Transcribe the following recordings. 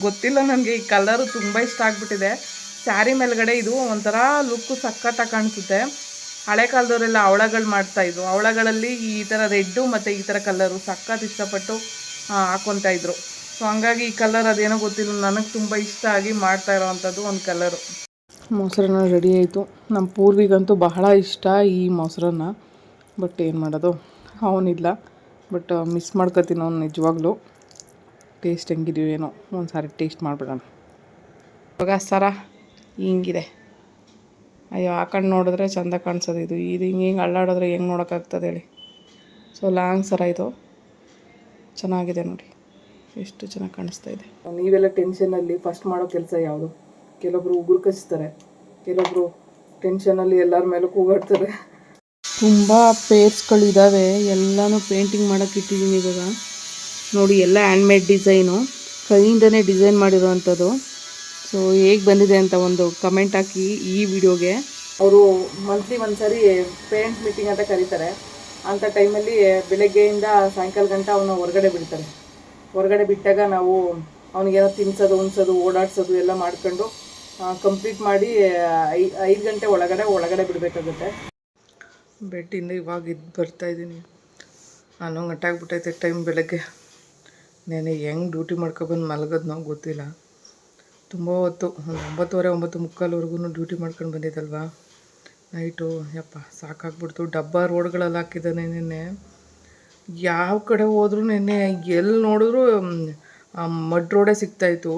ಗೊತ್ತಿಲ್ಲ ನನಗೆ, ಈ ಕಲರು ತುಂಬ ಇಷ್ಟ ಆಗಿಬಿಟ್ಟಿದೆ. ಸ್ಯಾರಿ ಮೇಲ್ಗಡೆ ಇದು ಒಂಥರ ಲುಕ್ಕು ಸಖತ್ತಾಗಿ ಕಾಣಿಸುತ್ತೆ. ಹಳೆ ಕಾಲದವರೆಲ್ಲ ಅವಳಗಳು ಮಾಡ್ತಾ ಇದ್ರು. ಅವಳಗಳಲ್ಲಿ ಈ ಥರ ರೆಡ್ಡು ಮತ್ತು ಈ ಥರ ಕಲರು ಸಖತ್ ಇಷ್ಟಪಟ್ಟು ಹಾಕ್ಕೊಂತಾ ಇದ್ರು. ಸೊ ಹಂಗಾಗಿ ಈ ಕಲರ್ ಅದೇನೋ ಗೊತ್ತಿಲ್ಲ. ನನಗೆ ತುಂಬ ಇಷ್ಟ ಆಗಿ ಮಾಡ್ತಾ ಇರೋವಂಥದ್ದು ಒಂದು ಕಲರು. ಮೊಸರನ್ನ ರೆಡಿ ಆಯಿತು. ನಮ್ಮ ಪೂರ್ವಿಗಂತೂ ಬಹಳ ಇಷ್ಟ ಈ ಮೊಸರನ್ನ. ಬಟ್ ಏನು ಮಾಡೋದು? ಅವನಿಲ್ಲ. ಬಟ್ ಮಿಸ್ ಮಾಡ್ಕೊತೀನಿ ಅವ್ನು ನಿಜವಾಗ್ಲೂ. ಟೇಸ್ಟ್ ಹೆಂಗಿದೆಯೋ ಏನೋ ಒಂದು ಸಾರಿ ಟೇಸ್ಟ್ ಮಾಡಿಬಿಡೋಣ. ಇವಾಗ ಸರ ಹಿಂಗಿದೆ. ಅಯ್ಯೋ ಆ ಕಣ್ಣು ನೋಡಿದ್ರೆ ಚಂದ ಕಾಣಿಸೋದು ಇದು. ಇದು ಹಿಂಗೆ ಹಿಂಗೆ ಅಳ್ಳಾಡಿದ್ರೆ ಹೆಂಗೆ ನೋಡೋಕ್ಕಾಗ್ತದೆ ಹೇಳಿ. ಸೊ ಲಾಂಗ್ ಸರ ಇದು. ಚೆನ್ನಾಗಿದೆ ನೋಡಿ. ಎಷ್ಟು ಚೆನ್ನಾಗಿ ಕಾಣಿಸ್ತಾ ಇದೆ. ನೀವೆಲ್ಲ ಟೆನ್ಷನಲ್ಲಿ ಫಸ್ಟ್ ಮಾಡೋ ಕೆಲಸ ಯಾವುದು? ಕೆಲವೊಬ್ರು ಉಗುರು ಕಚ್ತಾರೆ. ಕೆಲವೊಬ್ರು ಟೆನ್ಷನಲ್ಲಿ ಎಲ್ಲರ ಮೇಲೂ ಕೂಗಾಡ್ತಾರೆ. ತುಂಬ ಪೇರ್ಸ್ಗಳಿದ್ದಾವೆ ಎಲ್ಲನೂ ಪೇಂಟಿಂಗ್ ಮಾಡೋಕೆ ಇಟ್ಟಿದ್ದೀನಿ ಇವಾಗ. ನೋಡಿ ಎಲ್ಲ ಹ್ಯಾಂಡ್ಮೇಡ್ ಡಿಸೈನು ಕೈಯಿಂದನೇ ಡಿಸೈನ್ ಮಾಡಿರೋವಂಥದ್ದು. ಸೊ ಹೇಗೆ ಬಂದಿದೆ ಅಂತ ಒಂದು ಕಮೆಂಟ್ ಹಾಕಿ ಈ ವಿಡಿಯೋಗೆ. ಅವರು ಮಂತ್ಲಿ ಒಂದು ಸಾರಿ ಪೇರೆಂಟ್ ಮೀಟಿಂಗ್ ಅಂತ ಕರೀತಾರೆ. ಅಂಥ ಟೈಮಲ್ಲಿ ಬೆಳಗ್ಗೆಯಿಂದ ಸಾಯಂಕಾಲ ಗಂಟ ಅವನ್ನ ಹೊರಗಡೆ ಬಿಡ್ತಾರೆ. ಹೊರಗಡೆ ಬಿಟ್ಟಾಗ ನಾವು ಅವನಿಗೇನೋ ತಿನ್ಸೋದು ಉಣ್ಸೋದು ಓಡಾಡ್ಸೋದು ಎಲ್ಲ ಮಾಡ್ಕೊಂಡು ಕಂಪ್ಲೀಟ್ ಮಾಡಿ ಐ ಐದು ಗಂಟೆ ಒಳಗಡೆ ಒಳಗಡೆ ಬಿಡಬೇಕಾಗುತ್ತೆ. ಬೆಟ್ಟಿಂದ ಇವಾಗ ಇದು ಬರ್ತಾ ಇದ್ದೀನಿ ಹನ್ನೊಂದು ಗಂಟೆ ಆಗಿಬಿಟ್ಟೈತೆ ಟೈಮ್ ಬೆಳಗ್ಗೆ. ನೆನೆ ಹೆಂಗೆ ಡ್ಯೂಟಿ ಮಾಡ್ಕೊಬಂದು ಮಲಗೋದ್ನೋ ಗೊತ್ತಿಲ್ಲ. ತುಂಬ ಹೊತ್ತು, ಒಂದು ಒಂಬತ್ತುವರೆ, ಒಂಬತ್ತು ಮುಕ್ಕಾಲ್ವರೆಗೂ ಡ್ಯೂಟಿ ಮಾಡ್ಕೊಂಡು ಬಂದಿದ್ದಲ್ವಾ? ನೈಟು, ಯಪ್ಪ, ಸಾಕಾಗ್ಬಿಡ್ತು. ಡಬ್ಬ ರೋಡ್ಗಳಲ್ಲಿ ಹಾಕಿದ್ದಾನೆ ನಿನ್ನೆ. ಯಾವ ಕಡೆ ಹೋದ್ರೂ ನಿನ್ನೆ ಎಲ್ಲಿ ನೋಡಿದ್ರು ಮಡ್ ರೋಡೇ ಸಿಗ್ತಾಯಿತ್ತು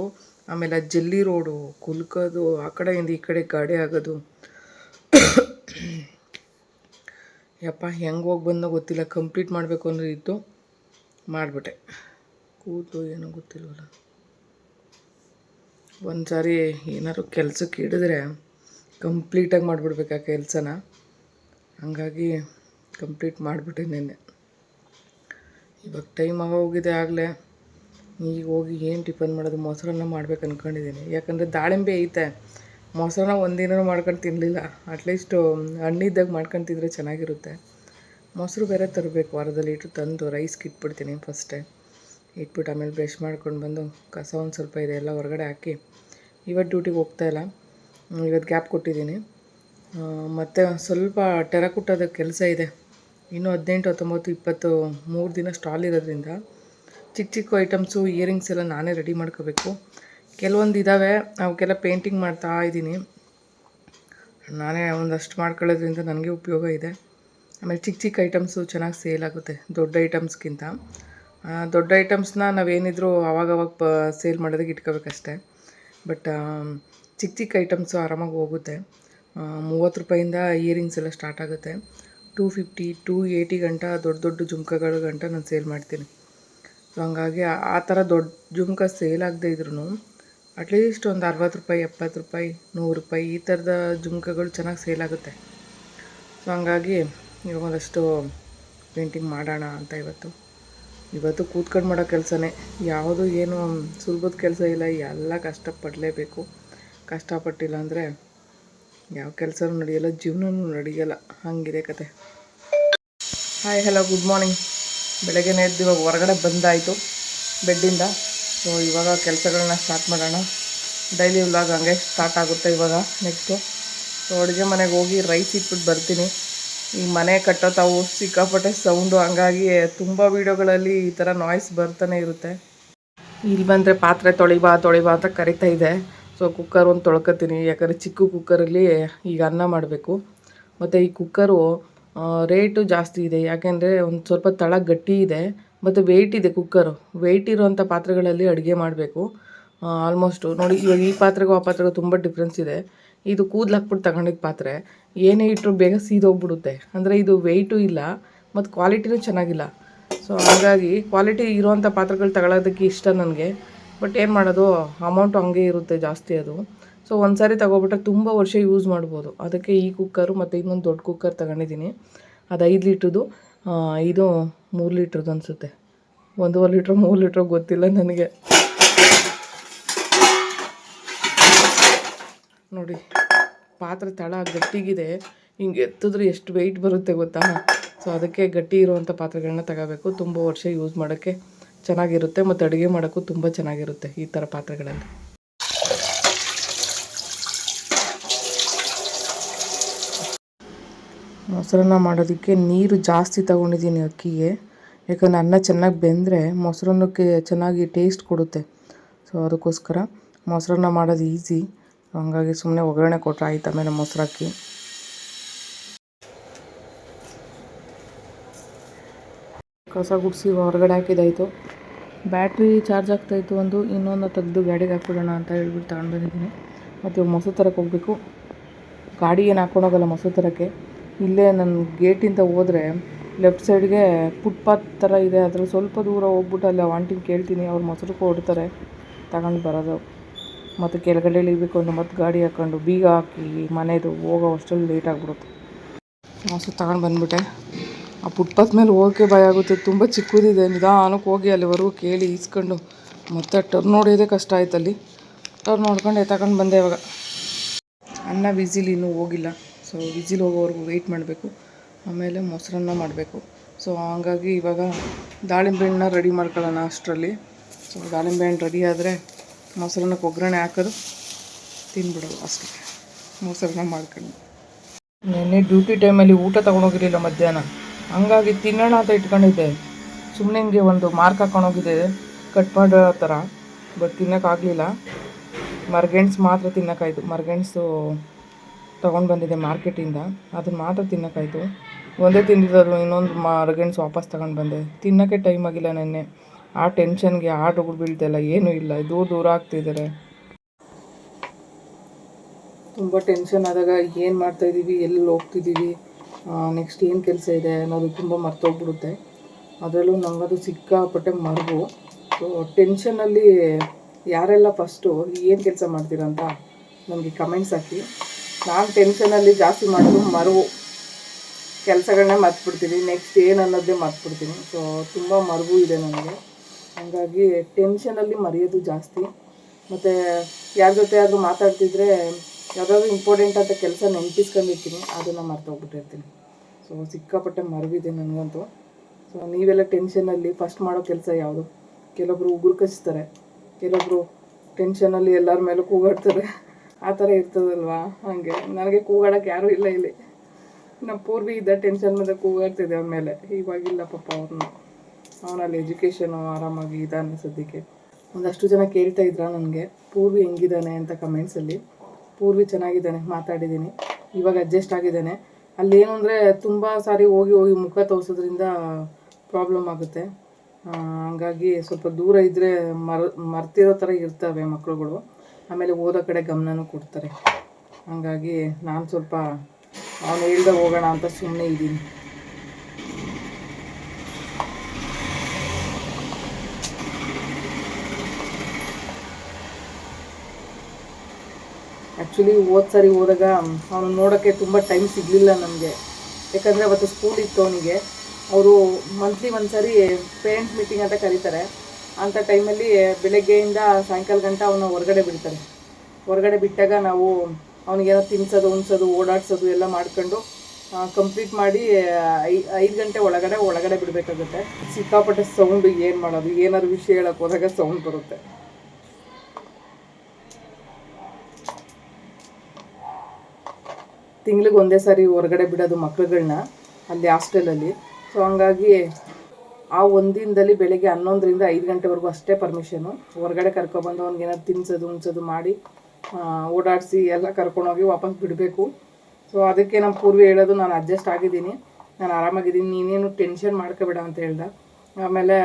ಆಮೇಲೆ ಆ ಜಲ್ಲಿ ರೋಡು, ಕುಲ್ಕೋದು, ಆ ಕಡೆಯಿಂದ ಈ ಕಡೆ ಗಾಡಿ ಆಗೋದು. ಯಪ್ಪ, ಹೆಂಗೆ ಹೋಗಿ ಬಂದೋ ಗೊತ್ತಿಲ್ಲ. ಕಂಪ್ಲೀಟ್ ಮಾಡಬೇಕು ಅನ್ನೋದಿತ್ತು. ಮಾಡಿಬಿಟ್ಟೆ. ಕೂದಲು ಏನೋ ಗೊತ್ತಿಲ್ವಲ್ಲ. ಒಂದು ಸಾರಿ ಏನಾದ್ರು ಕೆಲಸಕ್ಕೆ ಹಿಡಿದ್ರೆ ಕಂಪ್ಲೀಟಾಗಿ ಮಾಡಿಬಿಡ್ಬೇಕು ಆ ಕೆಲಸನ. ಹಾಗಾಗಿ ಕಂಪ್ಲೀಟ್ ಮಾಡಿಬಿಟ್ಟೆ ನಿನ್ನೆ. ಇವಾಗ ಟೈಮ್ ಆಗೋಗಿದೆ ಆಗಲೇ. ಈಗ ಹೋಗಿ ಏನು ಟಿಫನ್ ಮಾಡೋದು, ಮೊಸರನ್ನ ಮಾಡ್ಬೇಕು ಅಂದ್ಕೊಂಡಿದ್ದೀನಿ ಯಾಕಂದರೆ ದಾಳಿಂಬೆ ಐತೆ. ಮೊಸರನ್ನ ಒಂದಿನೂ ಮಾಡ್ಕೊಂಡು ತಿನ್ನಲಿಲ್ಲ ಅಟ್ಲೀಸ್ಟು ಹಣ್ಣಿದ್ದಾಗ ಮಾಡ್ಕೊಂಡು ತಿಂದರೆ ಚೆನ್ನಾಗಿರುತ್ತೆ. ಮೊಸರು ಬೇರೆ ತರಬೇಕು. ವಾರದಲ್ಲಿ ಇಟ್ಟು ತಂದು ರೈಸ್ಗೆ ಇಟ್ಬಿಡ್ತೀನಿ ಫಸ್ಟೇ ಇಟ್ಬಿಟ್ಟು ಆಮೇಲೆ ಬ್ರಷ್ ಮಾಡ್ಕೊಂಡು ಬಂದು ಕಸ ಒಂದು ಸ್ವಲ್ಪ ಇದೆ, ಎಲ್ಲ ಹೊರಗಡೆ ಹಾಕಿ. ಇವತ್ತು ಡ್ಯೂಟಿಗೆ ಹೋಗ್ತಾ ಇಲ್ಲ. ಇವತ್ತು ಗ್ಯಾಪ್ ಕೊಟ್ಟಿದ್ದೀನಿ. ಮತ್ತು ಸ್ವಲ್ಪ ಟೆರಕುಟ್ಟದ ಕೆಲಸ ಇದೆ. ಇನ್ನೂ ಹದಿನೆಂಟು, ಹತ್ತೊಂಬತ್ತು, ಇಪ್ಪತ್ತು ಮೂರು ದಿನ ಸ್ಟಾಲ್ ಇರೋದ್ರಿಂದ ಚಿಕ್ಕ ಚಿಕ್ಕ ಐಟಮ್ಸು ಇಯರಿಂಗ್ಸ್ ಎಲ್ಲ ನಾನೇ ರೆಡಿ ಮಾಡ್ಕೋಬೇಕು. ಕೆಲವೊಂದು ಇದ್ದಾವೆ ಅವಕ್ಕೆಲ್ಲ ಪೇಂಟಿಂಗ್ ಮಾಡ್ತಾ ಇದ್ದೀನಿ. ನಾನೇ ಒಂದಷ್ಟು ಮಾಡ್ಕೊಳ್ಳೋದ್ರಿಂದ ನನಗೆ ಉಪಯೋಗ ಇದೆ. ಆಮೇಲೆ ಚಿಕ್ಕ ಚಿಕ್ಕ ಐಟಮ್ಸು ಚೆನ್ನಾಗಿ ಸೇಲ್ ಆಗುತ್ತೆ, ದೊಡ್ಡ ಐಟಮ್ಸ್ಗಿಂತ ದೊಡ್ಡ ಐಟಮ್ಸ್ನ ನಾವೇನಿದ್ರು ಅವಾಗವಾಗ ಪ ಸೇಲ್ ಮಾಡೋದಕ್ಕೆ ಇಟ್ಕೋಬೇಕಷ್ಟೆ. ಬಟ್ ಚಿಕ್ಕ ಚಿಕ್ಕ ಐಟಮ್ಸು ಆರಾಮಾಗಿ ಹೋಗುತ್ತೆ. ಮೂವತ್ತು ರೂಪಾಯಿಂದ ಇಯರಿಂಗ್ಸ್ ಎಲ್ಲ ಸ್ಟಾರ್ಟ್ ಆಗುತ್ತೆ. ಟೂ ಫಿಫ್ಟಿ ಟೂ ಏಯ್ಟಿ ಗಂಟ, ದೊಡ್ಡ ದೊಡ್ಡ ಜುಮ್ಕಗಳ ಗಂಟ ನಾನು ಸೇಲ್ ಮಾಡ್ತೀನಿ. ಸೊ ಹಂಗಾಗಿ ಆ- ಆ ಥರ ದೊಡ್ಡ ಜುಮ್ಕ ಸೇಲ್ ಆಗದೆ ಇದ್ರೂ ಅಟ್ಲೀಸ್ಟ್ ಒಂದು ಅರವತ್ತು ರೂಪಾಯಿ, ಎಪ್ಪತ್ತು ರೂಪಾಯಿ, ನೂರು ರೂಪಾಯಿ ಈ ಥರದ ಜುಮ್ಕಗಳು ಚೆನ್ನಾಗಿ ಸೇಲ್ ಆಗುತ್ತೆ. ಸೊ ಹಂಗಾಗಿ ಇವಾಗ ಒಂದಷ್ಟು ಪೇಂಟಿಂಗ್ ಮಾಡೋಣ ಅಂತ ಇವತ್ತು. ಇವತ್ತು ಕೂತ್ಕೊಂಡು ಮಾಡೋ ಕೆಲಸನೇ. ಯಾವುದು ಏನು ಸುಲಭದ ಕೆಲಸ ಇಲ್ಲ, ಎಲ್ಲ ಕಷ್ಟಪಡಲೇಬೇಕು. ಕಷ್ಟಪಟ್ಟಿಲ್ಲ ಅಂದರೆ ಯಾವ ಕೆಲಸನೂ ನಡೆಯಲ್ಲ, ಜೀವನನೂ ನಡೆಯಲ್ಲ. ಹಾಗಿದೆ ಕತೆ. ಹಾಯ್ ಹಲೋ ಗುಡ್ ಮಾರ್ನಿಂಗ್ ಬೆಳಗ್ಗೆ ಎದ್ದು ಇವಾಗ ಹೊರಗಡೆ ಬಂದಾಯಿತು, ಬೆಡ್ಡಿಂದ. ಸೊ ಇವಾಗ ಕೆಲಸಗಳನ್ನ ಸ್ಟಾರ್ಟ್ ಮಾಡೋಣ. ಡೈಲಿ ವ್ಲಾಗ್ ಹಂಗೆ ಸ್ಟಾರ್ಟ್ ಆಗುತ್ತೆ ಇವಾಗ ನೆಕ್ಸ್ಟು ಸೊ ಅಡುಗೆ ಮನೆಗೆ ಹೋಗಿ ರೈಸ್ ಇಟ್ಬಿಟ್ಟು ಬರ್ತೀನಿ. ಈ ಮನೆ ಕಟ್ಟೋ ತಾವು ಸಿಕ್ಕಾಪಟ್ಟೆ ಸೌಂಡು ಹಂಗಾಗಿ ತುಂಬ ವೀಡಿಯೋಗಳಲ್ಲಿ ಈ ಥರ ನಾಯ್ಸ್ ಬರ್ತಾನೆ ಇರುತ್ತೆ. ಇಲ್ಲಿ ಬಂದರೆ ಪಾತ್ರೆ ತೊಳಿಬಾ ತೊಳಿಬಾ ಅಂತ ಕರಿತಾ ಇದೆ. ಸೊ ಕುಕ್ಕರ್ ಒಂದು ತೊಳ್ಕೊತೀನಿ. ಯಾಕಂದರೆ ಚಿಕ್ಕ ಕುಕ್ಕರಲ್ಲಿ ಈಗ ಅನ್ನ ಮಾಡಬೇಕು. ಮತ್ತು ಈ ಕುಕ್ಕರು ರೇಟು ಜಾಸ್ತಿ ಇದೆ. ಯಾಕೆಂದರೆ ಒಂದು ಸ್ವಲ್ಪ ತಳ ಗಟ್ಟಿ ಇದೆ. ಮತ್ತು ವೆಯ್ಟ್ ಇದೆ ಕುಕ್ಕರು ವೆಯ್ಟ್ ಇರುವಂಥ ಪಾತ್ರೆಗಳಲ್ಲಿ ಅಡುಗೆ ಮಾಡಬೇಕು. ಆಲ್ಮೋಸ್ಟು ನೋಡಿ ಇವಾಗ ಈ ಪಾತ್ರೆಗೂ ಆ ಪಾತ್ರೆಗೂ ತುಂಬ ಡಿಫ್ರೆನ್ಸ್ ಇದೆ. ಇದು ಕೂದಲು ಹಾಕ್ಬಿಟ್ಟು ತಗೊಂಡಿದ್ದ ಪಾತ್ರೆ, ಏನೇ ಇಟ್ಟರು ಬೇಗ ಸೀದೋಗ್ಬಿಡುತ್ತೆ. ಅಂದರೆ ಇದು ವೆಯ್ಟು ಇಲ್ಲ, ಮತ್ತು ಕ್ವಾಲಿಟಿನೂ ಚೆನ್ನಾಗಿಲ್ಲ. ಸೊ ಹಾಗಾಗಿ ಕ್ವಾಲಿಟಿ ಇರುವಂಥ ಪಾತ್ರೆಗಳು ತಗೊಳ್ಳೋದಕ್ಕೆ ಇಷ್ಟ ನನಗೆ. ಬಟ್ ಏನು ಮಾಡೋದು ಅಮೌಂಟು ಹಂಗೆ ಇರುತ್ತೆ ಜಾಸ್ತಿ ಅದು. ಸೊ ಒಂದು ಸಾರಿ ತಗೊಬಿಟ್ರೆ ತುಂಬ ವರ್ಷ ಯೂಸ್ ಮಾಡ್ಬೋದು. ಅದಕ್ಕೆ ಈ ಕುಕ್ಕರು ಮತ್ತು ಇನ್ನೊಂದು ದೊಡ್ಡ ಕುಕ್ಕರ್ ತಗೊಂಡಿದ್ದೀನಿ. ಅದು ಐದು ಲೀಟ್ರದ್ದು ಇದು ಮೂರು ಲೀಟ್ರದ್ದು ಅನಿಸುತ್ತೆ. ಒಂದೂವರೆ ಲೀಟ್ರ್, ಮೂರು ಲೀಟ್ರ್ ಗೊತ್ತಿಲ್ಲ ನನಗೆ. ನೋಡಿ. ಪಾತ್ರೆ ತಳ ಗಟ್ಟಿಗಿದೆ. ಹಿಂಗೆ ಎತ್ತಿದ್ರೆ ಎಷ್ಟು ವೆಯ್ಟ್ ಬರುತ್ತೆ ಗೊತ್ತಾ? ಸೊ ಅದಕ್ಕೆ ಗಟ್ಟಿ ಇರುವಂಥ ಪಾತ್ರೆಗಳನ್ನ ತಗೋಬೇಕು. ತುಂಬ ವರ್ಷ ಯೂಸ್ ಮಾಡೋಕ್ಕೆ ಚೆನ್ನಾಗಿರುತ್ತೆ ಮತ್ತು ಅಡುಗೆ ಮಾಡೋಕ್ಕೂ ತುಂಬ ಚೆನ್ನಾಗಿರುತ್ತೆ ಈ ಥರ ಪಾತ್ರೆಗಳಲ್ಲಿ. ಮೊಸರನ್ನ ಮಾಡೋದಕ್ಕೆ ನೀರು ಜಾಸ್ತಿ ತಗೊಂಡಿದ್ದೀನಿ ಅಕ್ಕಿಗೆ. ಯಾಕಂದರೆ ಅನ್ನ ಚೆನ್ನಾಗಿ ಬೆಂದರೆ ಮೊಸರನ್ನಕ್ಕೆ ಚೆನ್ನಾಗಿ ಟೇಸ್ಟ್ ಕೊಡುತ್ತೆ. ಸೊ ಅದಕ್ಕೋಸ್ಕರ ಮೊಸರನ್ನ ಮಾಡೋದು ಈಸಿ ಹಂಗಾಗಿ ಸುಮ್ಮನೆ ಒಗ್ಗರಣೆ ಕೊಟ್ಟರೆ ಆಯ್ತು ಆಮೇಲೆ ಮೊಸರು ಹಾಕಿ ಕಸ ಗುಡಿಸಿ ಹೊರಗಡೆ ಹಾಕಿದಾಯಿತು ಬ್ಯಾಟ್ರಿ ಚಾರ್ಜ್ ಆಗ್ತಾಯಿತ್ತು ಒಂದು, ಇನ್ನೊಂದು ತೆಗೆದು ಗಾಡಿಗೆ ಹಾಕ್ಬಿಡೋಣ ಅಂತ ಹೇಳ್ಬಿಟ್ಟು ತಗೊಂಡು ಬಂದಿದ್ದೀನಿ. ಮತ್ತು ಇವಾಗ ಮೊಸರು ತರಕ್ಕೆ ಹೋಗಬೇಕು. ಗಾಡಿ ಏನು ಹಾಕ್ಕೊಂಡೋಗಲ್ಲ ಮೊಸರು ತರಕ್ಕೆ. ಇಲ್ಲೇ ನನ್ನ ಗೇಟಿಂದ ಹೋದರೆ ಲೆಫ್ಟ್ ಸೈಡ್ಗೆ ಫುಟ್ಪಾತ್ ಥರ ಇದೆ. ಅದರಲ್ಲಿ ಸ್ವಲ್ಪ ದೂರ ಹೋಗ್ಬಿಟ್ಟು ಅಲ್ಲಿ ಆಂಟಿನ ಕೇಳ್ತೀನಿ, ಅವ್ರು ಮೊಸರು ಕೊಡ್ತಾರೆ. ತಗೊಂಡು ಬರೋದು. ಮತ್ತು ಕೆಳಗಡೆ ಇಳಿಬೇಕು ಮತ್ತೆ ಗಾಡಿ ಹಾಕ್ಕೊಂಡು ಬೀಗ ಹಾಕಿ ಮನೆದು ಹೋಗೋ ಅಷ್ಟರಲ್ಲಿ ಲೇಟ್ ಆಗಿಬಿಡುತ್ತೆ ಮೊಸರು ತಗೊಂಡು ಬಂದ್ಬಿಟ್ಟೆ. ಆ ಫುಟ್ಪಾತ್ ಮೇಲೆ ಹೋಗೋಕ್ಕೆ ಭಯ ಆಗುತ್ತೆ. ತುಂಬ ಚಿಕ್ಕದಿದೆ. ನಿಧಾನಕ್ಕೆ ಹೋಗಿ ಅಲ್ಲಿವರೆಗೂ ಕೇಳಿ ಈಸ್ಕೊಂಡು ಮತ್ತೆ ಟರ್ನ್ ನೋಡೋದೇ ಕಷ್ಟ ಆಯ್ತು ಅಲ್ಲಿ. ಟರ್ನ್ ನೋಡ್ಕೊಂಡು ತಗೊಂಡು ಬಂದೆ ಇವಾಗ. ಅನ್ನ ವಿಸಿಲ್ ಇನ್ನೂ ಹೋಗಿಲ್ಲ. ಸೊ ವಿಸಿಲ್ ಹೋಗೋವರೆಗೂ ವೆಯ್ಟ್ ಮಾಡಬೇಕು. ಆಮೇಲೆ ಮೊಸರನ್ನ ಮಾಡಬೇಕು. ಸೊ ಹಂಗಾಗಿ ಇವಾಗ ದಾಳಿಂಬೆ ಹಣ್ಣನ್ನ ರೆಡಿ ಮಾಡ್ಕೊಳ್ಳೋಣ ಅಷ್ಟರಲ್ಲಿ. ಸೊ ದಾಳಿಂಬೆ ಹಣ್ಣು ರೆಡಿ ಆದರೆ ಮೊಸರನ್ನಕ್ಕೆ ಒಗ್ಗರಣೆ ಹಾಕೋದು, ತಿನ್ಬಿಡೋದು ಅಷ್ಟೇ. ಮೊಸರನ್ನ ಮಾಡ್ಕೊಂಡು. ನೆನ್ನೆ ಡ್ಯೂಟಿ ಟೈಮಲ್ಲಿ ಊಟ ತೊಗೊಂಡೋಗಿರಲಿಲ್ಲ ಮಧ್ಯಾಹ್ನ. ಹಂಗಾಗಿ ತಿನ್ನೋಣ ಅಂತ ಇಟ್ಕೊಂಡಿದ್ದೆ. ಸುಮ್ಮನೆ ಹಿಂಗೆ ಒಂದು ಮಾರ್ಕ್ ಹಾಕೊಂಡೋಗಿದ್ದೆ. ಕಟ್ ಮಾಡೋ ಥರ, ಬಟ್ ತಿನ್ನೋಕ್ಕಾಗಲಿಲ್ಲ ಮರ್ಗೆಣ್ಸ್ ಮಾತ್ರ ತಿನ್ನೋಕ್ಕಾಯ್ತು. ಮರ್ಗೆಣ್ಸು ತೊಗೊಂಡು ಬಂದಿದ್ದೆ ಮಾರ್ಕೆಟಿಂದ. ಅದನ್ನ ಮಾತ್ರ ತಿನ್ನೋಕ್ಕಾಯ್ತು. ಒಂದೇ ತಿಂದಿದ್ದು ಇನ್ನೊಂದು ಮರ್ಗೆಣ್ಸ್ ವಾಪಸ್ ತೊಗೊಂಡು ಬಂದೆ. ತಿನ್ನೋಕ್ಕೆ ಟೈಮ್ ಆಗಿಲ್ಲ ನೆನ್ನೆ. ಆ ಟೆನ್ಷನ್ಗೆ ಆರ್ಡ್ರುಗಳು ಬೀಳ್ತಾಯಿಲ್ಲ ಏನೂ ಇಲ್ಲ. ದೂರ ದೂರ ಆಗ್ತಿದ್ದಾರೆ ತುಂಬ ಟೆನ್ಷನ್ ಆದಾಗ ಏನು ಮಾಡ್ತಾಯಿದ್ದೀವಿ ಎಲ್ಲಿ ಹೋಗ್ತಿದ್ದೀವಿ ನೆಕ್ಸ್ಟ್ ಏನು ಕೆಲಸ ಇದೆ ಅನ್ನೋದು ತುಂಬ ಮರ್ತೋಗ್ಬಿಡುತ್ತೆ. ಅದರಲ್ಲೂ ನನಗದು ಸಿಕ್ಕಾಪಟ್ಟೆ ಮರವು. ಸೊ ಟೆನ್ಷನಲ್ಲಿ ಯಾರೆಲ್ಲ ಫಸ್ಟು ಏನು ಕೆಲಸ ಮಾಡ್ತೀರಂತ ಅಂತ ನನಗೆ ಕಮೆಂಟ್ಸ್ ಹಾಕಿ. ನಾನು ಟೆನ್ಷನಲ್ಲಿ ಜಾಸ್ತಿ ಮಾಡೋದು ಮರವು. ಕೆಲಸಗಳನ್ನೇ ಮರ್ತ್ಬಿಡ್ತೀನಿ ನೆಕ್ಸ್ಟ್ ಏನು ಅನ್ನೋದೇ ಮರ್ತ್ಬಿಡ್ತೀನಿ. ಸೊ ತುಂಬ ಮರವು ಇದೆ ನನಗೆ. ಹಾಗಾಗಿ ಟೆನ್ಷನಲ್ಲಿ ಮರೆಯೋದು ಜಾಸ್ತಿ. ಮತ್ತು ಯಾರ ಜೊತೆ ಆದರೂ ಮಾತಾಡ್ತಿದ್ರೆ ಯಾವುದಾದ್ರು ಇಂಪಾರ್ಟೆಂಟ್ ಅಂತ ಕೆಲಸ ನೆನಪಿಸ್ಕೊಂಡಿರ್ತೀನಿ, ಅದನ್ನು ಮರ್ತೋಗ್ಬಿಟ್ಟಿರ್ತೀನಿ ಸೊ ಸಿಕ್ಕಾಪಟ್ಟೆ ಮರವಿದೆ ನನಗಂತೂ. ಸೊ ನೀವೆಲ್ಲ ಟೆನ್ಷನಲ್ಲಿ ಫಸ್ಟ್ ಮಾಡೋ ಕೆಲಸ ಯಾವುದು? ಕೆಲವೊಬ್ರು ಉಗುರು ಕಚ್ತಾರೆ ಕೆಲವೊಬ್ರು ಟೆನ್ಷನಲ್ಲಿ ಎಲ್ಲರ ಮೇಲೂ ಕೂಗಾಡ್ತಾರೆ. ಆ ಥರ ಇರ್ತದಲ್ವಾ? ಹಾಗೆ. ನನಗೆ ಕೂಗಾಡೋಕೆ ಯಾರೂ ಇಲ್ಲ ಇಲ್ಲಿ. ನಮ್ಮ ಪೂರ್ವಿ ಇದ್ದ ಟೆನ್ಷನ್ ಮೇಲೆ ಕೂಗಾಡ್ತಿದ್ದೆ ಅವ್ರ ಮೇಲೆ. ಇವಾಗಿಲ್ಲ ಪಾಪ ಅವ್ರನ್ನ ಅವನಲ್ಲಿ ಎಜುಕೇಷನು ಆರಾಮಾಗಿ ಇದ್ದಾನೆ ಸದ್ಯಕ್ಕೆ. ಒಂದಷ್ಟು ಜನ ಕೇಳ್ತಾ ಇದ್ರ ನನಗೆ, ಪೂರ್ವಿ ಹೆಂಗಿದ್ದಾನೆ ಅಂತ ಕಮೆಂಟ್ಸಲ್ಲಿ ಪೂರ್ವಿ ಚೆನ್ನಾಗಿದ್ದಾನೆ, ಮಾತಾಡಿದ್ದೀನಿ. ಇವಾಗ ಅಡ್ಜಸ್ಟ್ ಆಗಿದ್ದಾನೆ. ಅಲ್ಲೇನು ಅಂದರೆ ತುಂಬ ಸಾರಿ ಹೋಗಿ ಹೋಗಿ ಮುಖ ತೋರಿಸೋದ್ರಿಂದ ಪ್ರಾಬ್ಲಮ್ ಆಗುತ್ತೆ. ಹಂಗಾಗಿ ಸ್ವಲ್ಪ ದೂರ ಇದ್ದರೆ ಮರ್, ಮರ್ತಿರೋ ಥರ ಇರ್ತವೆ ಮಕ್ಕಳುಗಳು ಆಮೇಲೆ ಓದೋ ಕಡೆ ಗಮನನೂ ಕೊಡ್ತಾರೆ. ಹಂಗಾಗಿ ನಾನು ಸ್ವಲ್ಪ, ಅವನು ಹೇಳ್ದೆ ಹೋಗೋಣ ಅಂತ ಸುಮ್ಮನೆ ಇದ್ದೀನಿ. ಆ್ಯಕ್ಚುಲಿ ಹೋದ ಸಾರಿ ಹೋದಾಗ ಅವನು ನೋಡೋಕ್ಕೆ ತುಂಬ ಟೈಮ್ ಸಿಗಲಿಲ್ಲ ನಮಗೆ. ಯಾಕಂದರೆ ಅವತ್ತು ಸ್ಕೂಲ್ ಇತ್ತು ಅವನಿಗೆ. ಅವರು ಮಂತ್ಲಿ ಒಂದು ಸಾರಿ ಪೇರೆಂಟ್ಸ್ ಮೀಟಿಂಗ್ ಅಂತ ಕರೀತಾರೆ. ಅಂಥ ಟೈಮಲ್ಲಿ ಬೆಳಗ್ಗೆಯಿಂದ ಸಾಯಂಕಾಲ ಗಂಟ ಅವನ ಹೊರಗಡೆ ಬಿಡ್ತಾರೆ. ಹೊರಗಡೆ ಬಿಟ್ಟಾಗ ನಾವು ಅವನಿಗೇನೋ ತಿನ್ಸೋದು, ಉಣ್ಸೋದು, ಓಡಾಡ್ಸೋದು ಎಲ್ಲ ಮಾಡ್ಕೊಂಡು ಕಂಪ್ಲೀಟ್ ಮಾಡಿ ಐ, ಐದು ಗಂಟೆ ಒಳಗಡೆ ಒಳಗಡೆ ಬಿಡಬೇಕಾಗುತ್ತೆ. ಸಿಕ್ಕಾಪಟ್ಟೆ ಸೌಂಡು ಏನು ಮಾಡೋದು? ಏನಾದ್ರು ವಿಷಯ ಹೇಳಕ್ಕೆ ಹೋದಾಗ ಸೌಂಡ್ ಬರುತ್ತೆ. ತಿಂಗ್ಳಿಗೆ ಒಂದೇ ಸಾರಿ ಹೊರಗಡೆ ಬಿಡೋದು ಮಕ್ಳುಗಳನ್ನ ಅಲ್ಲಿ ಹಾಸ್ಟೆಲಲ್ಲಿ ಸೊ ಹಂಗಾಗಿ ಆ ಒಂದಿನದಲ್ಲಿ ಬೆಳಗ್ಗೆ ಹನ್ನೊಂದರಿಂದ ಐದು ಗಂಟೆವರೆಗೂ ಅಷ್ಟೇ ಪರ್ಮಿಷನು ಹೊರಗಡೆ ಕರ್ಕೊಬಂದು ಅವ್ನಿಗೆ ಏನಾದ್ರು ತಿನ್ಸೋದು, ಉಣ್ಸೋದು ಮಾಡಿ ಓಡಾಡಿಸಿ ಎಲ್ಲ ಕರ್ಕೊಂಡೋಗಿ ವಾಪಸ್ ಬಿಡಬೇಕು. ಸೊ ಅದಕ್ಕೆ ನಮ್ಮ ಪೂರ್ವಿ ಹೇಳೋದು ನಾನು ಅಡ್ಜಸ್ಟ್ ಆಗಿದ್ದೀನಿ. ನಾನು ಆರಾಮಾಗಿದ್ದೀನಿ. ನೀನೇನು ಟೆನ್ಷನ್ ಮಾಡ್ಕೋಬೇಡ ಅಂತ ಹೇಳ್ದೆ. ಆಮೇಲೆ